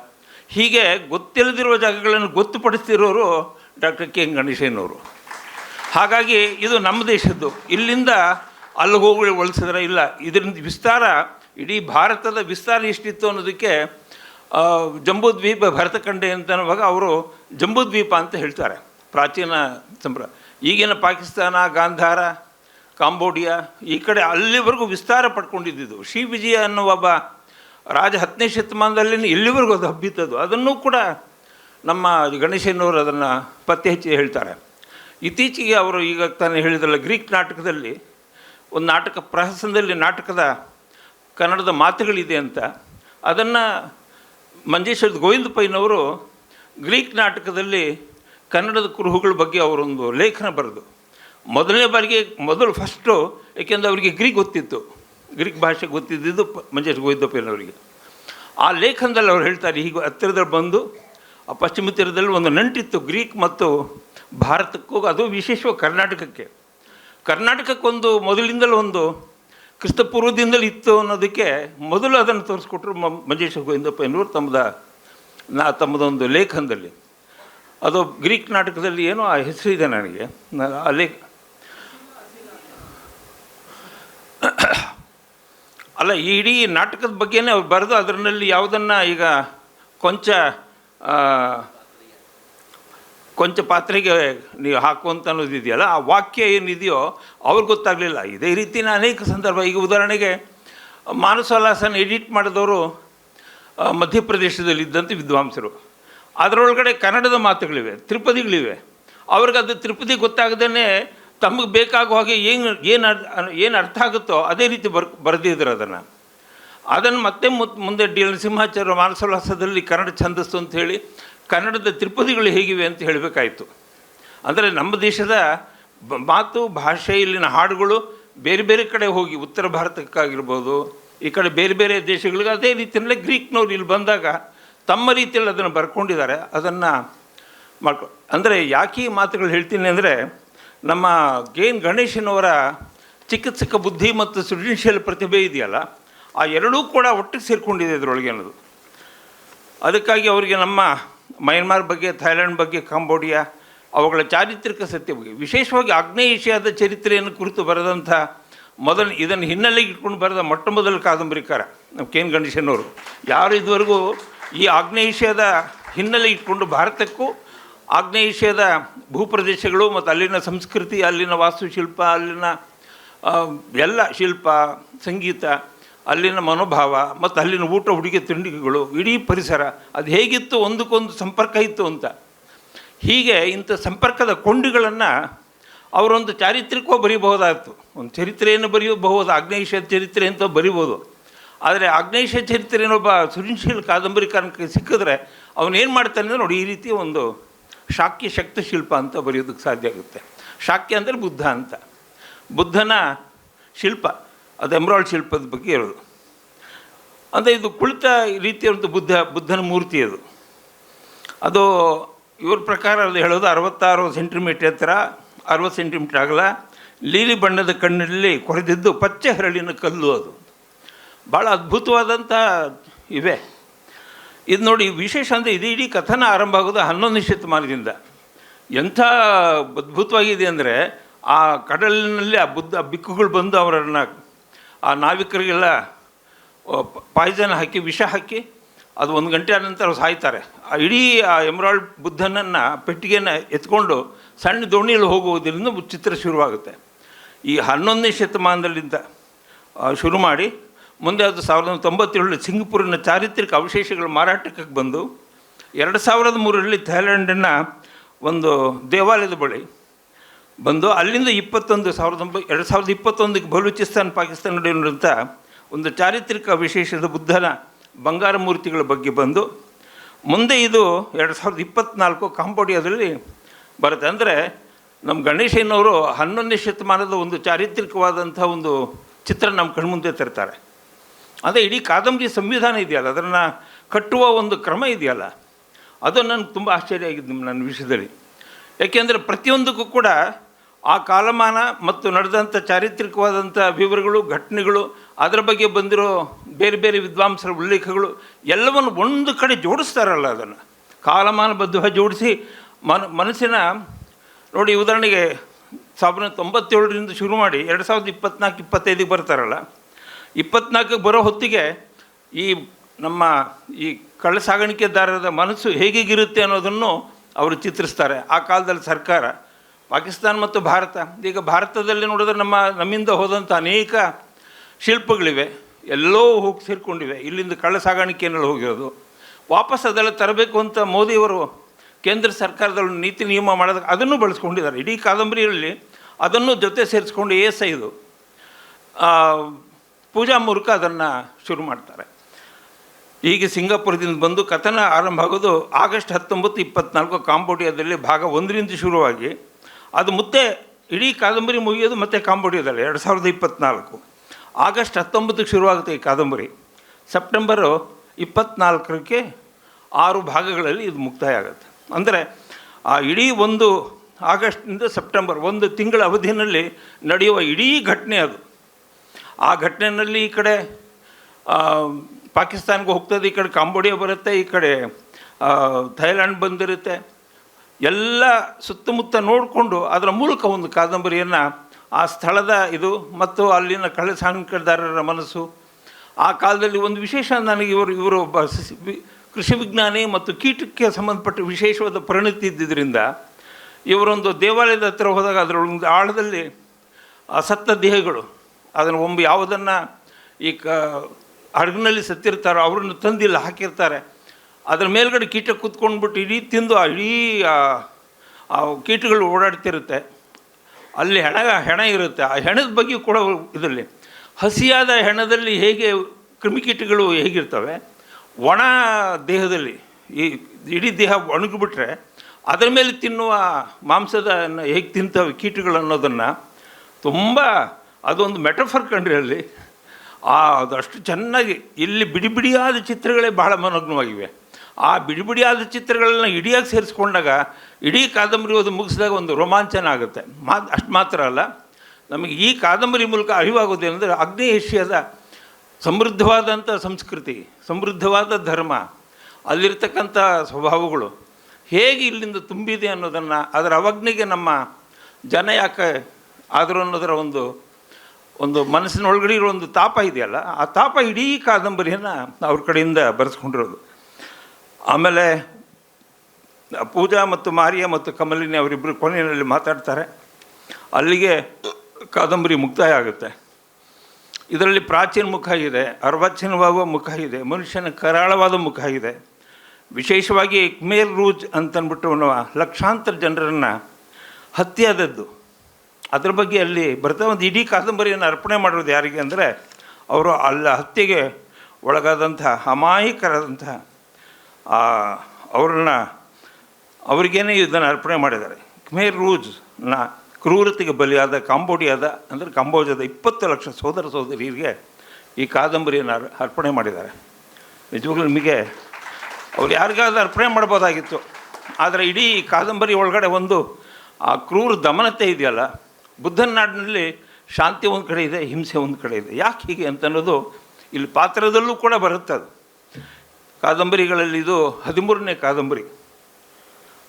ಹೀಗೆ ಗೊತ್ತಿಲ್ಲದಿರುವ ಜಾಗಗಳನ್ನು ಗೊತ್ತುಪಡಿಸ್ತಿರೋರು ಡಾಕ್ಟರ್ ಕೆ ಎನ್ ಅವರು ಹಾಗಾಗಿ ಇದು ನಮ್ಮ ದೇಶದ್ದು. ಇಲ್ಲಿಂದ ಅಲ್ಲಿ ಹೋಗಿ ಒಲಿಸಿದ್ರೆ ಇಲ್ಲ. ಇದರಿಂದ ವಿಸ್ತಾರ, ಇಡೀ ಭಾರತದ ವಿಸ್ತಾರ ಎಷ್ಟಿತ್ತು ಅನ್ನೋದಕ್ಕೆ ಜಂಬೂದ್ವೀಪ ಭರತಖಂಡೆ ಅಂತ ಅನ್ನುವಾಗ ಅವರು ಜಂಬೂದ್ವೀಪ ಅಂತ ಹೇಳ್ತಾರೆ. ಪ್ರಾಚೀನ ಸಂಪ್ರ, ಈಗಿನ ಪಾಕಿಸ್ತಾನ, ಗಾಂಧಾರ ಕಾಂಬೋಡಿಯಾ, ಈ ಕಡೆ ಅಲ್ಲಿವರೆಗೂ ವಿಸ್ತಾರ ಪಡ್ಕೊಂಡಿದ್ದು ಶ್ರೀ ವಿಜಯ ಅನ್ನುವ ಒಬ್ಬ ರಾಜ ಹತ್ತನೇ ಶತಮಾನದಲ್ಲಿ ಎಲ್ಲಿವರೆಗೂ ಅದು ಹಬ್ಬಿತ್ತದು ಅದನ್ನು ಕೂಡ ನಮ್ಮ ಗಣೇಶನವರು ಅದನ್ನು ಪತ್ತೆ ಹಚ್ಚಿ ಹೇಳ್ತಾರೆ. ಇತ್ತೀಚೆಗೆ ಅವರು ಈಗ ತಾನೇ ಹೇಳಿದ್ರಲ್ಲ, ಗ್ರೀಕ್ ನಾಟಕದಲ್ಲಿ, ಒಂದು ನಾಟಕ ಪ್ರಹಸನದಲ್ಲಿ ನಾಟಕದ ಕನ್ನಡದ ಮಾತುಗಳಿದೆ ಅಂತ. ಅದನ್ನು ಮಂಜೇಶ್ವರದ ಗೋವಿಂದ ಪೈನವರು ಗ್ರೀಕ್ ನಾಟಕದಲ್ಲಿ ಕನ್ನಡದ ಕುರುಹುಗಳ ಬಗ್ಗೆ ಅವರೊಂದು ಲೇಖನ ಬರೆದು ಮೊದಲನೇ ಬಾರಿಗೆ ಮೊದಲು ಫಸ್ಟು ಏಕೆಂದರೆ ಅವರಿಗೆ ಗ್ರೀಕ್ ಗೊತ್ತಿತ್ತು. ಗ್ರೀಕ್ ಭಾಷೆ ಗೊತ್ತಿದ್ದಿದ್ದು ಮಂಜೇಶ್ ಗೋವಿಂದಪ್ಪನವರಿಗೆ. ಆ ಲೇಖನದಲ್ಲಿ ಅವ್ರು ಹೇಳ್ತಾರೆ, ಹೀಗೆ ಹತ್ತಿರದಲ್ಲಿ ಬಂದು, ಆ ಪಶ್ಚಿಮ ತೀರದಲ್ಲಿ ಒಂದು ನಂಟಿತ್ತು ಗ್ರೀಕ್ ಮತ್ತು ಭಾರತಕ್ಕೂ, ಅದು ವಿಶೇಷವಾಗಿ ಕರ್ನಾಟಕಕ್ಕೆ. ಕರ್ನಾಟಕಕ್ಕೊಂದು ಮೊದಲಿಂದಲೂ ಒಂದು ಕ್ರಿಸ್ತಪೂರ್ವದಿಂದಲೂ ಇತ್ತು ಅನ್ನೋದಕ್ಕೆ ಮೊದಲು ಅದನ್ನು ತೋರಿಸ್ಕೊಟ್ರು ಮಂಜೇಶ್ ಗೋವಿಂದಪ್ಪನವರು ತಮ್ಮದ, ನಾ, ತಮ್ಮದೊಂದು ಲೇಖನದಲ್ಲಿ. ಅದು ಗ್ರೀಕ್ ನಾಟಕದಲ್ಲಿ ಏನೋ ಆ ಹೆಸರಿದೆ ನನಗೆ. ಆ ಲೇಖ [coughs] ಅಲ್ಲ, ಇಡೀ ನಾಟಕದ ಬಗ್ಗೆನೇ ಅವ್ರು ಬರೆದು ಅದರಲ್ಲಿ ಯಾವುದನ್ನು ಈಗ ಕೊಂಚ ಕೊಂಚ ಪಾತ್ರೆಗೆ ನೀವು ಹಾಕುವಂತ ಅನ್ನೋದು ಇದೆಯಲ್ಲ ಆ ವಾಕ್ಯ ಏನಿದೆಯೋ ಅವ್ರಿಗೆ ಗೊತ್ತಾಗಲಿಲ್ಲ. ಇದೇ ರೀತಿನ ಅನೇಕ ಸಂದರ್ಭ. ಈಗ ಉದಾಹರಣೆಗೆ ಮಾನಸೋಲ್ಲಾಸನ ಎಡಿಟ್ ಮಾಡಿದವರು ಮಧ್ಯಪ್ರದೇಶದಲ್ಲಿ ಮಧ್ಯಪ್ರದೇಶದಲ್ಲಿದ್ದಂಥ ವಿದ್ವಾಂಸರು. ಅದರೊಳಗಡೆ ಕನ್ನಡದ ಮಾತುಗಳಿವೆ ತ್ರಿಪದಿಗಳಿವೆ ಅವ್ರಿಗೆ ಅದು ತ್ರಿಪದಿ ಗೊತ್ತಾಗದೇ ತಮಗೆ ಬೇಕಾಗುವ ಹಾಗೆ ಏನು ಏನು ಏನು ಅರ್ಥ ಆಗುತ್ತೋ ಅದೇ ರೀತಿ ಬರ್, ಬರೆದಿದ್ರು ಅದನ್ನು. ಅದನ್ನು ಮತ್ತೆ ಮುತ್- ಮುಂದೆ ಡಿ ಎಲ್ ನರಸಿಂಹಾಚಾರ್ಯ ಮಾನಸೋಲ್ಲಾಸದಲ್ಲಿ ಕನ್ನಡ ಛಂದಸ್ಸು ಅಂತ ಹೇಳಿ ಕನ್ನಡದ ತ್ರಿಪದಿಗಳು ಹೇಗಿವೆ ಅಂತ ಹೇಳಬೇಕಾಯಿತು. ಅಂದರೆ ನಮ್ಮ ದೇಶದ ಮಾತು ಭಾಷೆಯಲ್ಲಿನ ಹಾಡುಗಳು ಬೇರೆ ಬೇರೆ ಕಡೆ ಹೋಗಿ ಉತ್ತರ ಭಾರತಕ್ಕಾಗಿರ್ಬೋದು, ಈ ಕಡೆ ಬೇರೆ ಬೇರೆ ದೇಶಗಳಿಗೆ ಅದೇ ರೀತಿಯಲ್ಲೇ ಗ್ರೀಕ್ನವ್ರು ಇಲ್ಲಿ ಬಂದಾಗ ತಮ್ಮ ರೀತಿಯಲ್ಲಿ ಅದನ್ನು ಬರ್ಕೊಂಡಿದ್ದಾರೆ. ಅದನ್ನು ಮಾಡ್ಕೊ, ಅಂದರೆ ಯಾಕೆ ಮಾತುಗಳು ಹೇಳ್ತೀನಿ ಅಂದರೆ ನಮ್ಮ ಕೆ ಎನ್ ಗಣೇಶನವರ ಚಿಕ್ಕ ಬುದ್ಧಿ ಮತ್ತು ಸೃಜನಶೀಲ ಪ್ರತಿಭೆ ಇದೆಯಲ್ಲ, ಆ ಎರಡೂ ಕೂಡ ಒಟ್ಟಿಗೆ ಸೇರಿಕೊಂಡಿದೆ ಇದರೊಳಗೆ ಅನ್ನೋದು. ಅದಕ್ಕಾಗಿ ಅವರಿಗೆ ನಮ್ಮ ಮಯನ್ಮಾರ್ ಬಗ್ಗೆ ಥೈಲ್ಯಾಂಡ್ ಬಗ್ಗೆ, ಕಾಂಬೋಡಿಯಾ, ಅವುಗಳ ಚಾರಿತ್ರಿಕ ಸತ್ಯ ಬಗ್ಗೆ, ವಿಶೇಷವಾಗಿ ಆಗ್ನೇಯ ಏಷ್ಯಾದ ಚರಿತ್ರೆಯನ್ನು ಕುರಿತು ಬರೆದಂಥ ಮೊದಲು, ಇದನ್ನು ಹಿನ್ನೆಲೆಗೆ ಇಟ್ಕೊಂಡು ಬರೆದ ಮೊಟ್ಟ ಮೊದಲ ಕಾದಂಬರಿಕಾರ ನಮ್ಮ ಕೆ ಎನ್ ಗಣೇಶನವರು. ಯಾರು ಇದುವರೆಗೂ ಈ ಆಗ್ನೇಯ ಏಷ್ಯಾದ ಹಿನ್ನೆಲೆ ಇಟ್ಕೊಂಡು ಭಾರತಕ್ಕೂ ಆಗ್ನೇಯ ಏಷ್ಯಾದ ಭೂಪ್ರದೇಶಗಳು ಮತ್ತು ಅಲ್ಲಿನ ಸಂಸ್ಕೃತಿ, ಅಲ್ಲಿನ ವಾಸ್ತುಶಿಲ್ಪ, ಅಲ್ಲಿನ ಎಲ್ಲ ಶಿಲ್ಪ, ಸಂಗೀತ, ಅಲ್ಲಿನ ಮನೋಭಾವ ಮತ್ತು ಅಲ್ಲಿನ ಊಟ, ಹುಡುಗೆ, ತಿಂಡಿಗಳು, ಇಡೀ ಪರಿಸರ ಅದು ಹೇಗಿತ್ತು, ಒಂದಕ್ಕೊಂದು ಸಂಪರ್ಕ ಇತ್ತು ಅಂತ. ಹೀಗೆ ಇಂಥ ಸಂಪರ್ಕದ ಕೊಂಡಿಗಳನ್ನು ಅವರೊಂದು ಚಾರಿತ್ರಿಕೋ ಬರೀಬಹುದಾಗಿತ್ತು ಒಂದು ಚರಿತ್ರೆಯನ್ನು ಬರೆಯಬಹುದು ಆಗ್ನೇಯ ಚರಿತ್ರೆ ಅಂತ ಬರಿಬೋದು ಆದರೆ ಆಗ್ನೇಯ ಚರಿತ್ರೆಯನ್ನೊಬ್ಬ ಸೃಜನಶೀಲ ಕಾದಂಬರಿಕಾರನಿಗೆ ಸಿಕ್ಕಿದ್ರೆ ಅವನೇನು ಮಾಡ್ತಾನೆ ನೋಡಿ ಈ ರೀತಿ ಒಂದು ಶಾಕ್ಯ ಶಕ್ತಿ ಶಿಲ್ಪ ಅಂತ ಬರೆಯೋದಕ್ಕೆ ಸಾಧ್ಯ ಆಗುತ್ತೆ. ಶಾಕ್ಯ ಅಂದರೆ ಬುದ್ಧ ಅಂತ. ಬುದ್ಧನ ಶಿಲ್ಪ, ಅದು ಎಮ್ರಾಯ್ಡ್ ಶಿಲ್ಪದ ಬಗ್ಗೆ ಇರೋದು. ಅಂದರೆ ಇದು ಕುಳಿತ ರೀತಿಯ ಒಂದು ಬುದ್ಧ, ಬುದ್ಧನ ಮೂರ್ತಿ ಅದು. ಅದು ಇವ್ರ ಪ್ರಕಾರ ಅದು ಹೇಳೋದು ಅರವತ್ತಾರು ಸೆಂಟಿಮೀಟರ್ ಎತ್ತರ, ಅರವತ್ತು ಸೆಂಟಿಮೀಟರ್ ಆಗಲ್ಲ ಲೀಲಿ ಬಣ್ಣದ ಕಣ್ಣಲ್ಲಿ ಕೊರೆದಿದ್ದು ಪಚ್ಚೆ ಹರಳಿನ ಕಲ್ಲು ಅದು. ಭಾಳ ಅದ್ಭುತವಾದಂಥ ಇವೆ. ಇದು ನೋಡಿ ವಿಶೇಷ ಅಂದರೆ ಇದು ಇಡೀ ಕಥನ ಆರಂಭ ಆಗೋದು ಹನ್ನೊಂದನೇ ಶತಮಾನದಿಂದ ಎಂಥ ಅದ್ಭುತವಾಗಿದೆ ಅಂದರೆ ಆ ಕಡಲಿನಲ್ಲಿ ಆ ಬುದ್ಧ ಬಿಕ್ಕುಗಳು ಬಂದು ಅವರನ್ನು, ಆ ನಾವಿಕರಿಗೆಲ್ಲ ಪಾಯ್ಸನ್ ಹಾಕಿ, ವಿಷ ಹಾಕಿ, ಅದು ಒಂದು ಗಂಟೆ ನಂತರ ಸಾಯ್ತಾರೆ. ಆ ಇಡೀ ಆ ಎಮ್ರಾಲ್ಡ್ ಬುದ್ಧನನ್ನು ಪೆಟ್ಟಿಗೆನ ಎತ್ಕೊಂಡು ಸಣ್ಣ ದೋಣಿಯಲ್ಲಿ ಹೋಗುವುದರಿಂದ ಚಿತ್ರ ಶುರುವಾಗುತ್ತೆ. ಈ ಹನ್ನೊಂದನೇ ಶತಮಾನದಲ್ಲಿಂದ ಶುರು ಮಾಡಿ ಮುಂದೆ ಅದು ಸಾವಿರದ ತೊಂಬತ್ತೇಳರಲ್ಲಿ ಸಿಂಗಪುರಿನ ಚಾರಿತ್ರಿಕ ಅವಶೇಷಗಳು ಮಾರಾಟಕ್ಕೆ ಬಂದು, ಎರಡು ಸಾವಿರದ ಮೂರರಲ್ಲಿ ಥೈಲ್ಯಾಂಡಿನ ಒಂದು ದೇವಾಲಯದ ಬಳಿ ಬಂದು, ಅಲ್ಲಿಂದ ಇಪ್ಪತ್ತೊಂದು ಸಾವಿರದ ಒಂಬೈ, ಎರಡು ಸಾವಿರದ ಇಪ್ಪತ್ತೊಂದಕ್ಕೆ ಬಲೂಚಿಸ್ತಾನ್, ಪಾಕಿಸ್ತಾನ ನಡೆಯುವಂಥ ಒಂದು ಚಾರಿತ್ರಿಕ ವಿಶೇಷದ ಬುದ್ಧನ ಬಂಗಾರ ಮೂರ್ತಿಗಳ ಬಗ್ಗೆ ಬಂದು, ಮುಂದೆ ಇದು ಎರಡು ಸಾವಿರದ ಇಪ್ಪತ್ತ್ನಾಲ್ಕು ಕಾಂಬೋಡಿಯಾದಲ್ಲಿ ಬರುತ್ತೆ. ಅಂದರೆ ನಮ್ಮ ಗಣೇಶನವರು ಹನ್ನೊಂದನೇ ಶತಮಾನದ ಒಂದು ಚಾರಿತ್ರಿಕವಾದಂಥ ಒಂದು ಚಿತ್ರ ನಮ್ಮ ಕಣ್ಮುಂದೆ ತರ್ತಾರೆ. ಅದೇ ಇಡೀ ಕಾದಂಬರಿ ಸಂವಿಧಾನ ಇದೆಯಲ್ಲ, ಅದನ್ನು ಕಟ್ಟುವ ಒಂದು ಕ್ರಮ ಇದೆಯಲ್ಲ, ಅದು ನನಗೆ ತುಂಬ ಆಶ್ಚರ್ಯ ಆಗಿದ್ದು ನನ್ನ ವಿಷಯದಲ್ಲಿ. ಯಾಕೆಂದರೆ ಪ್ರತಿಯೊಂದಕ್ಕೂ ಕೂಡ ಆ ಕಾಲಮಾನ ಮತ್ತು ನಡೆದಂಥ ಚಾರಿತ್ರಿಕವಾದಂಥ ವಿವರಗಳು ಘಟನೆಗಳು, ಅದರ ಬಗ್ಗೆ ಬಂದಿರೋ ಬೇರೆ ಬೇರೆ ವಿದ್ವಾಂಸರ ಉಲ್ಲೇಖಗಳು ಎಲ್ಲವನ್ನು ಒಂದು ಕಡೆ ಜೋಡಿಸ್ತಾರಲ್ಲ ಅದನ್ನು. ಕಾಲಮಾನಬದ್ಧವಾಗಿ ಜೋಡಿಸಿ ಮನ ಮನಸ್ಸಿನ ನೋಡಿ ಉದಾಹರಣೆಗೆ ಸಾವಿರದ ತೊಂಬತ್ತೇಳರಿಂದ ಶುರು ಮಾಡಿ ಎರಡು ಸಾವಿರದ ಇಪ್ಪತ್ನಾಲ್ಕು ಇಪ್ಪತ್ತೈದಿಗೆ ಬರ್ತಾರಲ್ಲ. ಇಪ್ಪತ್ನಾಲ್ಕಕ್ಕೆ ಬರೋ ಹೊತ್ತಿಗೆ ಈ ನಮ್ಮ ಈ ಕಳ್ಳ ಸಾಗಾಣಿಕೆದಾರರ ಮನಸ್ಸು ಹೇಗೇಗಿರುತ್ತೆ ಅನ್ನೋದನ್ನು ಅವರು ಚಿತ್ರಿಸ್ತಾರೆ. ಆ ಕಾಲದಲ್ಲಿ ಸರ್ಕಾರ ಪಾಕಿಸ್ತಾನ ಮತ್ತು ಭಾರತ. ಈಗ ಭಾರತದಲ್ಲಿ ನೋಡಿದ್ರೆ ನಮ್ಮ ನಮ್ಮಿಂದ ಹೋದಂಥ ಅನೇಕ ಶಿಲ್ಪಗಳಿವೆ. ಎಲ್ಲೋ ಹೋಗಿ ಸೇರಿಕೊಂಡಿವೆ. ಇಲ್ಲಿಂದ ಕಳ್ಳ ಸಾಗಾಣಿಕೆಯಲ್ಲಿ ಹೋಗಿರೋದು. ವಾಪಸ್ ಅದೆಲ್ಲ ತರಬೇಕು ಅಂತ ಮೋದಿಯವರು ಕೇಂದ್ರ ಸರ್ಕಾರದಲ್ಲಿ ನೀತಿ ನಿಯಮ ಮಾಡೋದಕ್ಕೆ ಅದನ್ನು ಬಳಸ್ಕೊಂಡಿದ್ದಾರೆ. ಇಡೀ ಕಾದಂಬರಿಯಲ್ಲಿ ಅದನ್ನು ಜೊತೆ ಸೇರಿಸ್ಕೊಂಡು ಐದು ಆ, ಪೂಜಾ ಮೂಲಕ ಅದನ್ನು ಶುರು ಮಾಡ್ತಾರೆ. ಈಗ ಸಿಂಗಾಪುರದಿಂದ ಬಂದು ಕಥನ ಆರಂಭ ಆಗೋದು ಆಗಸ್ಟ್ ಹತ್ತೊಂಬತ್ತು ಇಪ್ಪತ್ನಾಲ್ಕು ಕಾಂಬೋಡಿಯಾದಲ್ಲಿ ಭಾಗ ಒಂದರಿಂದ ಶುರುವಾಗಿ. ಅದು ಮತ್ತೆ ಇಡೀ ಕಾದಂಬರಿ ಮುಗಿಯೋದು ಮತ್ತೆ ಕಾಂಬೋಡಿಯಾದಲ್ಲಿ, ಎರಡು ಸಾವಿರದ ಇಪ್ಪತ್ನಾಲ್ಕು. ಆಗಸ್ಟ್ ಹತ್ತೊಂಬತ್ತಕ್ಕೆ ಶುರುವಾಗುತ್ತೆ ಈ ಕಾದಂಬರಿ. ಸೆಪ್ಟೆಂಬರು ಇಪ್ಪತ್ತ್ನಾಲ್ಕಕ್ಕೆ ಆರು ಭಾಗಗಳಲ್ಲಿ ಇದು ಮುಕ್ತಾಯ ಆಗುತ್ತೆ ಅಂದರೆ ಆ ಇಡೀ ಒಂದು ಆಗಸ್ಟ್ನಿಂದ ಸೆಪ್ಟೆಂಬರ್ ಒಂದು ತಿಂಗಳ ಅವಧಿಯಲ್ಲಿ ನಡೆಯುವ ಇಡೀ ಘಟನೆ ಅದು. ಆ ಘಟನೆಯಲ್ಲಿ ಈ ಕಡೆ ಪಾಕಿಸ್ತಾನ್ಗೆ ಹೋಗ್ತದೆ, ಈ ಕಡೆ ಕಾಂಬೋಡಿಯಾ ಬರುತ್ತೆ, ಈ ಕಡೆ ಥೈಲ್ಯಾಂಡ್ ಬಂದಿರುತ್ತೆ. ಎಲ್ಲ ಸುತ್ತಮುತ್ತ ನೋಡಿಕೊಂಡು ಅದರ ಮೂಲಕ ಒಂದು ಕಾದಂಬರಿಯನ್ನು ಆ ಸ್ಥಳದ ಇದು ಮತ್ತು ಅಲ್ಲಿನ ಕಳೆ ಸಾಂಕದಾರರ ಮನಸ್ಸು. ಆ ಕಾಲದಲ್ಲಿ ಒಂದು ವಿಶೇಷ ನನಗೆ ಇವರು ಇವರು ಒಬ್ಬ ಕೃಷಿ ವಿಜ್ಞಾನಿ ಮತ್ತು ಕೀಟಕ್ಕೆ ಸಂಬಂಧಪಟ್ಟ ವಿಶೇಷವಾದ ಪರಿಣತಿ ಇದ್ದಿದ್ದರಿಂದ ಇವರೊಂದು ದೇವಾಲಯದ ಹತ್ರ ಹೋದಾಗ ಅದರೊಳಗೆ ಆಳದಲ್ಲಿ ಸತ್ತ ದೇಹಗಳು ಅದನ್ನು ಒಮ್ಮೆ ಯಾವುದನ್ನು ಈ ಕ ಹಡಗಿನಲ್ಲಿ ಸತ್ತಿರ್ತಾರೋ ಅವ್ರನ್ನ ತಂದಿಲ್ಲ, ಹಾಕಿರ್ತಾರೆ. ಅದ್ರ ಮೇಲ್ಗಡೆ ಕೀಟ ಕೂತ್ಕೊಂಡ್ಬಿಟ್ಟು ಇಡೀ ತಿಂದು ಆ ಇಡೀ ಕೀಟಗಳು ಓಡಾಡ್ತಿರುತ್ತೆ. ಅಲ್ಲಿ ಹೆಣ ಹೆಣ ಇರುತ್ತೆ. ಆ ಹೆಣದ ಬಗ್ಗೆ ಕೂಡ ಇದರಲ್ಲಿ. ಹಸಿಯಾದ ಹೆಣದಲ್ಲಿ ಹೇಗೆ ಕ್ರಿಮಿಕೀಟಗಳು ಹೇಗಿರ್ತವೆ? ಒಣ ದೇಹದಲ್ಲಿ, ಈ ಇಡೀ ದೇಹ ಒಣಗಿಬಿಟ್ರೆ ಅದರ ಮೇಲೆ ತಿನ್ನುವ ಮಾಂಸದ ಹೇಗೆ ತಿಂತವೆ ಕೀಟಗಳು ಅನ್ನೋದನ್ನು ತುಂಬ ಅದೊಂದು ಮೆಟಫರ್ ಕಂಡ್ರಿ ಅಲ್ಲಿ. ಆ, ಅದಷ್ಟು ಚೆನ್ನಾಗಿ, ಇಲ್ಲಿ ಬಿಡಿ ಬಿಡಿಯಾದ ಚಿತ್ರಗಳೇ ಬಹಳ ಮನೋಗ್ನವಾಗಿವೆ ಆ ಬಿಡಿ ಬಿಡಿಯಾದ ಚಿತ್ರಗಳನ್ನ ಇಡಿಯಾಗಿ ಸೇರಿಸ್ಕೊಂಡಾಗ, ಇಡೀ ಕಾದಂಬರಿ ಓದು ಮುಗಿಸಿದಾಗ ಒಂದು ರೋಮಾಂಚನ ಆಗುತ್ತೆ. ಮಾ, ಅಷ್ಟು ಮಾತ್ರ ಅಲ್ಲ, ನಮಗೆ ಈ ಕಾದಂಬರಿ ಮೂಲಕ ಅರಿವಾಗೋದೇನೆಂದರೆ ಆಗ್ನೇಯ ಏಷ್ಯಾದ ಸಮೃದ್ಧವಾದಂಥ ಸಂಸ್ಕೃತಿ, ಸಮೃದ್ಧವಾದ ಧರ್ಮ, ಅಲ್ಲಿರ್ತಕ್ಕಂಥ ಸ್ವಭಾವಗಳು, ಹೇಗೆ ಇಲ್ಲಿಂದ ತುಂಬಿದೆ ಅನ್ನೋದನ್ನು, ಅದರ ಅವಜ್ಞೆಗೆ ನಮ್ಮ ಜನ ಯಾಕೆ ಆದರೂ ಅನ್ನೋದರ ಒಂದು ಒಂದು ಮನಸ್ಸಿನ ಒಳಗಡೆ ಇರೋ ಒಂದು ತಾಪ ಇದೆಯಲ್ಲ, ಆ ತಾಪ ಇಡೀ ಕಾದಂಬರಿಯನ್ನು ಅವ್ರ ಕಡೆಯಿಂದ ಬರೆಸ್ಕೊಂಡಿರೋದು. ಆಮೇಲೆ ಪೂಜಾ ಮತ್ತು ಮಾರಿಯ ಮತ್ತು ಕಮಲಿನಿ ಅವರಿಬ್ಬರು ಕೊನೆಯಲ್ಲಿ ಮಾತಾಡ್ತಾರೆ. ಅಲ್ಲಿಗೆ ಕಾದಂಬರಿ ಮುಕ್ತಾಯ ಆಗುತ್ತೆ. ಇದರಲ್ಲಿ ಪ್ರಾಚೀನ ಮುಖ ಇದೆ ಅರ್ವಾಚೀನವಾಗುವ ಮುಖ ಇದೆ, ಮನುಷ್ಯನ ಕರಾಳವಾದ ಮುಖ ಇದೆ. ವಿಶೇಷವಾಗಿ ಕ್ಮೇಲ್ ರೂಜ್ ಅಂತನ್ಬಿಟ್ಟು ಲಕ್ಷಾಂತರ ಜನರನ್ನು ಹತ್ಯೆ ಆದದ್ದು. ಅದ್ರ ಬಗ್ಗೆ ಅಲ್ಲಿ ಬರ್ತಾ ಒಂದು ಇಡೀ ಕಾದಂಬರಿಯನ್ನು ಅರ್ಪಣೆ ಮಾಡಿರೋದು ಯಾರಿಗೆ ಅಂದರೆ ಅವರು ಅಲ್ಲ ಹತ್ಯೆಗೆ ಒಳಗಾದಂಥ ಅಮಾಯಕರಾದಂಥ ಅವ್ರನ್ನ ಅವ್ರಿಗೇನೆ ಇದನ್ನು ಅರ್ಪಣೆ ಮಾಡಿದ್ದಾರೆ. ಖಮೇರ್ನ ಕ್ರೂರತೆಗೆ ಬಲಿಯಾದ ಕಾಂಬೋಡಿಯಾದ ಅಂದರೆ ಕಾಂಬೋಜದ ಇಪ್ಪತ್ತು ಲಕ್ಷ ಸೋದರ ಸೋದರಿಯರಿಗೆ ಈ ಕಾದಂಬರಿಯನ್ನು ಅರ್- ಅರ್ಪಣೆ ಮಾಡಿದ್ದಾರೆ. ನಿಜವಾಗ್ಲೂ ನಿಮಗೆ ಅವ್ರು ಯಾರಿಗಾದ್ರೂ ಅರ್ಪಣೆ ಮಾಡ್ಬೋದಾಗಿತ್ತು. ಆದರೆ ಇಡೀ ಕಾದಂಬರಿ ಒಳಗಡೆ ಒಂದು ಆ ಕ್ರೂರ ದಮನತೆ ಇದೆಯಲ್ಲ ಬುದ್ಧನ ನಾಡಿನಲ್ಲಿ ಶಾಂತಿ ಒಂದು ಕಡೆ ಇದೆ, ಹಿಂಸೆ ಒಂದು ಕಡೆ ಇದೆ. ಯಾಕೆ ಹೀಗೆ ಅಂತ ಅನ್ನೋದು ಇಲ್ಲಿ ಪಾತ್ರದಲ್ಲೂ ಕೂಡ ಬರುತ್ತೆ ಅದು. ಕಾದಂಬರಿಗಳಲ್ಲಿ ಇದು ಹದಿಮೂರನೇ ಕಾದಂಬರಿ.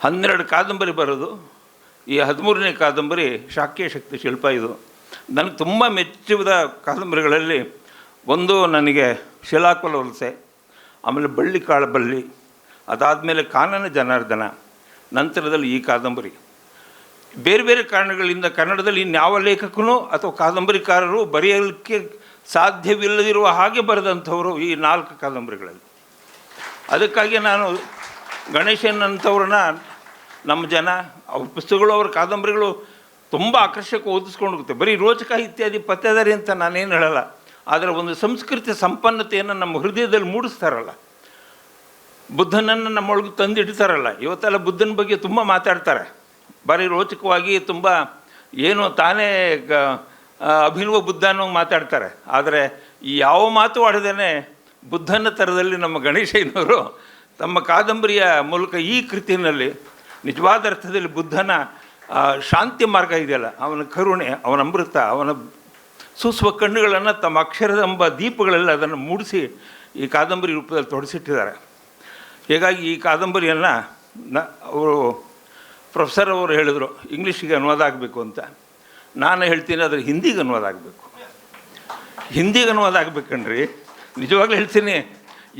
ಹನ್ನೆರಡು ಕಾದಂಬರಿ ಬರೋದು. ಈ ಹದಿಮೂರನೇ ಕಾದಂಬರಿ ಶಾಕ್ಯ ಶಕ್ತಿ ಶಿಲ್ಪ ಇದು. ನನಗೆ ತುಂಬ ಮೆಚ್ಚಿದ ಕಾದಂಬರಿಗಳಲ್ಲಿ ಒಂದು ನನಗೆ ಶಿಲಾಕುಲ ವಲಸೆ, ಆಮೇಲೆ ಬಳ್ಳಿ ಕಾಳ ಬಳ್ಳಿ ಅದಾದಮೇಲೆ ಕಾನನ ಜನಾರ್ದನ, ನಂತರದಲ್ಲಿ ಈ ಕಾದಂಬರಿ. ಬೇರೆ ಬೇರೆ ಕಾರಣಗಳಿಂದ ಕನ್ನಡದಲ್ಲಿ ಇನ್ಯಾವ ಲೇಖಕನು ಅಥವಾ ಕಾದಂಬರಿಕಾರರು ಬರೆಯಲಿಕ್ಕೆ ಸಾಧ್ಯವಿಲ್ಲದಿರುವ ಹಾಗೆ ಬರೆದಂಥವರು ಈ ನಾಲ್ಕು ಕಾದಂಬರಿಗಳಲ್ಲಿ. ಅದಕ್ಕಾಗಿ ನಾನು ಗಣೇಶನಂಥವ್ರನ್ನ ನಮ್ಮ ಜನ, ಅವ್ರ ಪುಸ್ತಕಗಳು, ಅವ್ರ ಕಾದಂಬರಿಗಳು ತುಂಬ ಆಕರ್ಷಕ ಓದಿಸ್ಕೊಂಡು ಹೋಗುತ್ತೆ ಬರೀ ರೋಚಕ ಇತ್ಯಾದಿ ಪತ್ತೆದಾರಿ ಅಂತ ನಾನೇನು ಹೇಳಲ್ಲ. ಆದರೆ ಒಂದು ಸಂಸ್ಕೃತಿ ಸಂಪನ್ನತೆಯನ್ನು ನಮ್ಮ ಹೃದಯದಲ್ಲಿ ಮೂಡಿಸ್ತಾರಲ್ಲ. ಬುದ್ಧನನ್ನು ನಮ್ಮೊಳಗೆ ತಂದಿಡ್ತಾರಲ್ಲ. ಇವತ್ತೆಲ್ಲ ಬುದ್ಧನ ಬಗ್ಗೆ ತುಂಬ ಮಾತಾಡ್ತಾರೆ. ಭಾರಿ ರೋಚಕವಾಗಿ ತುಂಬ ಏನು ತಾನೇ ಅಭಿನವ ಬುದ್ಧ ಅನ್ನೋ ಮಾತಾಡ್ತಾರೆ. ಆದರೆ ಯಾವ ಮಾತು ಆಡದೇ ಬುದ್ಧನ ಥರದಲ್ಲಿ ನಮ್ಮ ಗಣೇಶಯ್ಯನವರು ತಮ್ಮ ಕಾದಂಬರಿಯ ಮೂಲಕ ಈ ಕೃತಿಯಲ್ಲಿ ನಿಜವಾದ ಅರ್ಥದಲ್ಲಿ ಬುದ್ಧನ ಶಾಂತಿ ಮಾರ್ಗ ಇದೆಯಲ್ಲ, ಅವನ ಕರುಣೆ, ಅವನ ಅಮೃತ, ಅವನ ಸೂಸುವ ಕಣ್ಣುಗಳನ್ನು ತಮ್ಮ ಅಕ್ಷರದೆಂಬ ದೀಪಗಳೆಲ್ಲ ಅದನ್ನು ಮೂಡಿಸಿ ಈ ಕಾದಂಬರಿ ರೂಪದಲ್ಲಿ ತೊಡಸಿಟ್ಟಿದ್ದಾರೆ. ಹೀಗಾಗಿ ಈ ಕಾದಂಬರಿಯನ್ನು ನ, ಅವರು ಪ್ರೊಫೆಸರ್ ಅವರು ಹೇಳಿದರು, ಇಂಗ್ಲೀಷಿಗೆ ಅನುವಾದ ಆಗಬೇಕು ಅಂತ. ನಾನು ಹೇಳ್ತೀನಿ ಅದ್ರ ಹಿಂದಿಗೆ ಅನುವಾದ ಆಗಬೇಕು. ಹಿಂದಿಗೆ ಅನುವಾದ ಆಗ್ಬೇಕನ್ರಿ ನಿಜವಾಗ್ಲೂ ಹೇಳ್ತೀನಿ,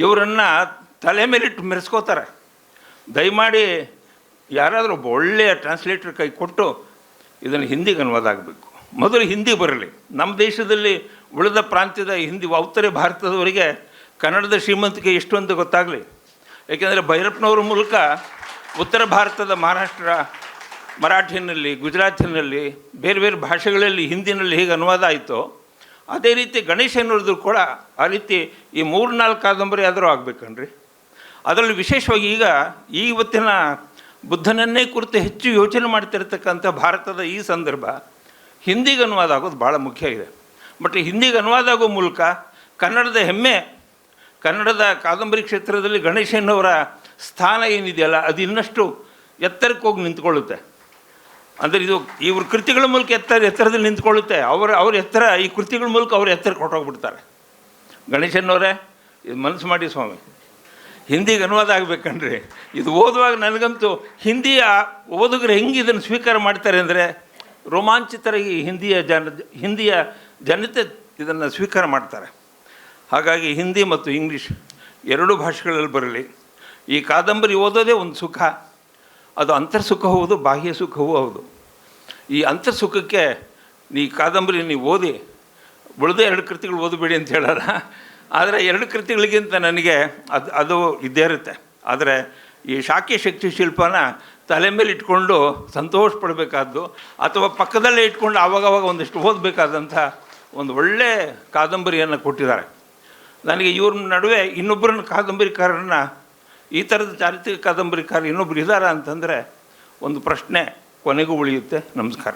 ಇವರನ್ನು ತಲೆ ಮೇಲಿಟ್ಟು ಮೆರೆಸ್ಕೋತಾರೆ. ದಯಮಾಡಿ ಯಾರಾದರೂ ಒಬ್ಬ ಒಳ್ಳೆಯ ಟ್ರಾನ್ಸ್ಲೇಟರ್ ಕೈ ಕೊಟ್ಟು ಇದನ್ನು ಹಿಂದಿಗೆ ಅನುವಾದ ಆಗಬೇಕು. ಮೊದಲು ಹಿಂದಿ ಬರಲಿ. ನಮ್ಮ ದೇಶದಲ್ಲಿ ಉಳಿದ ಪ್ರಾಂತ್ಯದ ಹಿಂದಿ ಉತ್ತರ ಭಾರತದವರಿಗೆ ಕನ್ನಡದ ಶ್ರೀಮಂತಿಕೆ ಎಷ್ಟು ಅಂತ ಗೊತ್ತಾಗಲಿ. ಏಕೆಂದರೆ ಭೈರಪ್ಪನವ್ರ ಮೂಲಕ ಉತ್ತರ ಭಾರತದ ಮಹಾರಾಷ್ಟ್ರ ಮರಾಠಿನಲ್ಲಿ ಗುಜರಾತಿನಲ್ಲಿ ಬೇರೆ ಬೇರೆ ಭಾಷೆಗಳಲ್ಲಿ, ಹಿಂದಿನಲ್ಲಿ ಹೇಗೆ ಅನುವಾದ ಆಯಿತೋ, ಅದೇ ರೀತಿ ಗಣೇಶನವ್ರದ್ದು ಕೂಡ ಆ ರೀತಿ ಈ ಮೂರು ನಾಲ್ಕು ಕಾದಂಬರಿ ಆದರೂ ಆಗ್ಬೇಕನ್ರಿ. ಅದರಲ್ಲಿ ವಿಶೇಷವಾಗಿ ಈಗ ಈ ಇವತ್ತಿನ ಬುದ್ಧನನ್ನೇ ಕುರಿತು ಹೆಚ್ಚು ಯೋಚನೆ ಮಾಡ್ತಿರ್ತಕ್ಕಂಥ ಭಾರತದ ಈ ಸಂದರ್ಭ ಹಿಂದಿಗೆ ಅನುವಾದ ಆಗೋದು ಭಾಳ ಮುಖ್ಯ ಇದೆ. ಬಟ್ ಹಿಂದಿಗೆ ಅನುವಾದ ಆಗೋ ಮೂಲಕ ಕನ್ನಡದ ಹೆಮ್ಮೆ, ಕನ್ನಡದ ಕಾದಂಬರಿ ಕ್ಷೇತ್ರದಲ್ಲಿ ಗಣೇಶನವರ ಸ್ಥಾನ ಏನಿದೆಯಲ್ಲ, ಅದು ಇನ್ನಷ್ಟು ಎತ್ತರಕ್ಕೆ ಹೋಗಿ ನಿಂತ್ಕೊಳ್ಳುತ್ತೆ. ಅಂದರೆ ಇದು ಇವ್ರ ಕೃತಿಗಳ ಮೂಲಕ ಎತ್ತರ, ಎತ್ತರದಲ್ಲಿ ನಿಂತ್ಕೊಳ್ಳುತ್ತೆ. ಅವರ, ಅವ್ರ ಎತ್ತರ, ಈ ಕೃತಿಗಳ ಮೂಲಕ ಅವ್ರ ಎತ್ತರಕ್ಕೆ ಕೊಟ್ಟೋಗ್ಬಿಡ್ತಾರೆ. ಗಣೇಶನವರೇ, ಇದು ಮನಸ್ಸು ಮಾಡಿ ಸ್ವಾಮಿ. ಹಿಂದಿಗೆ ಅನುವಾದ ಆಗ್ಬೇಕನ್ರಿ ಇದು ಓದುವಾಗ ನನಗಂತೂ ಹಿಂದಿಯ ಓದುಗರು ಹೆಂಗೆ ಇದನ್ನು ಸ್ವೀಕಾರ ಮಾಡ್ತಾರೆ ಅಂದರೆ, ರೋಮಾಂಚಿತರಾಗಿ ಹಿಂದಿಯ ಜನ, ಹಿಂದಿಯ ಜನತೆ ಇದನ್ನು ಸ್ವೀಕಾರ ಮಾಡ್ತಾರೆ. ಹಾಗಾಗಿ ಹಿಂದಿ ಮತ್ತು ಇಂಗ್ಲೀಷ್ ಎರಡೂ ಭಾಷೆಗಳಲ್ಲಿ ಬರಲಿ. ಈ ಕಾದಂಬರಿ ಓದೋದೇ ಒಂದು ಸುಖ. ಅದು ಅಂತರ್ಸುಖ ಹೌದು, ಬಾಹ್ಯ ಸುಖವೂ ಹೌದು. ಈ ಅಂತರ್ಸುಖಕ್ಕೆ ನೀ ಕಾದಂಬರಿ ನೀವು ಓದಿ, ಉಳಿದ ಎರಡು ಕೃತಿಗಳು ಓದಬೇಡಿ ಅಂತ ಹೇಳಲ್ಲ ಆದರೆ ಎರಡು ಕೃತಿಗಳಿಗಿಂತ ನನಗೆ ಅದು ಅದು ಇದ್ದೇ ಇರುತ್ತೆ. ಆದರೆ ಈ ಶಾಕ್ಯ ಶಕ್ತಿ ಶಿಲ್ಪನ ತಲೆ ಮೇಲೆ ಇಟ್ಕೊಂಡು ಸಂತೋಷ ಪಡಬೇಕಾದ್ದು, ಅಥವಾ ಪಕ್ಕದಲ್ಲೇ ಇಟ್ಕೊಂಡು ಆವಾಗವಾಗ ಒಂದಿಷ್ಟು ಓದಬೇಕಾದಂಥ ಒಂದು ಒಳ್ಳೆ ಕಾದಂಬರಿಯನ್ನು ಕೊಟ್ಟಿದ್ದಾರೆ. ನನಗೆ ಇವ್ರ ನಡುವೆ ಇನ್ನೊಬ್ಬರನ್ನ ಕಾದಂಬರಿಕಾರರನ್ನ ಈ ಥರದ ಚಾರಿತ್ರಿಕ ಕಾದಂಬರಿಕಾರ ಇನ್ನೊಬ್ರು ಇದ್ದಾರಾ ಅಂತಂದರೆ ಒಂದು ಪ್ರಶ್ನೆ ಕೊನೆಗೂ ಉಳಿಯುತ್ತೆ. ನಮಸ್ಕಾರ.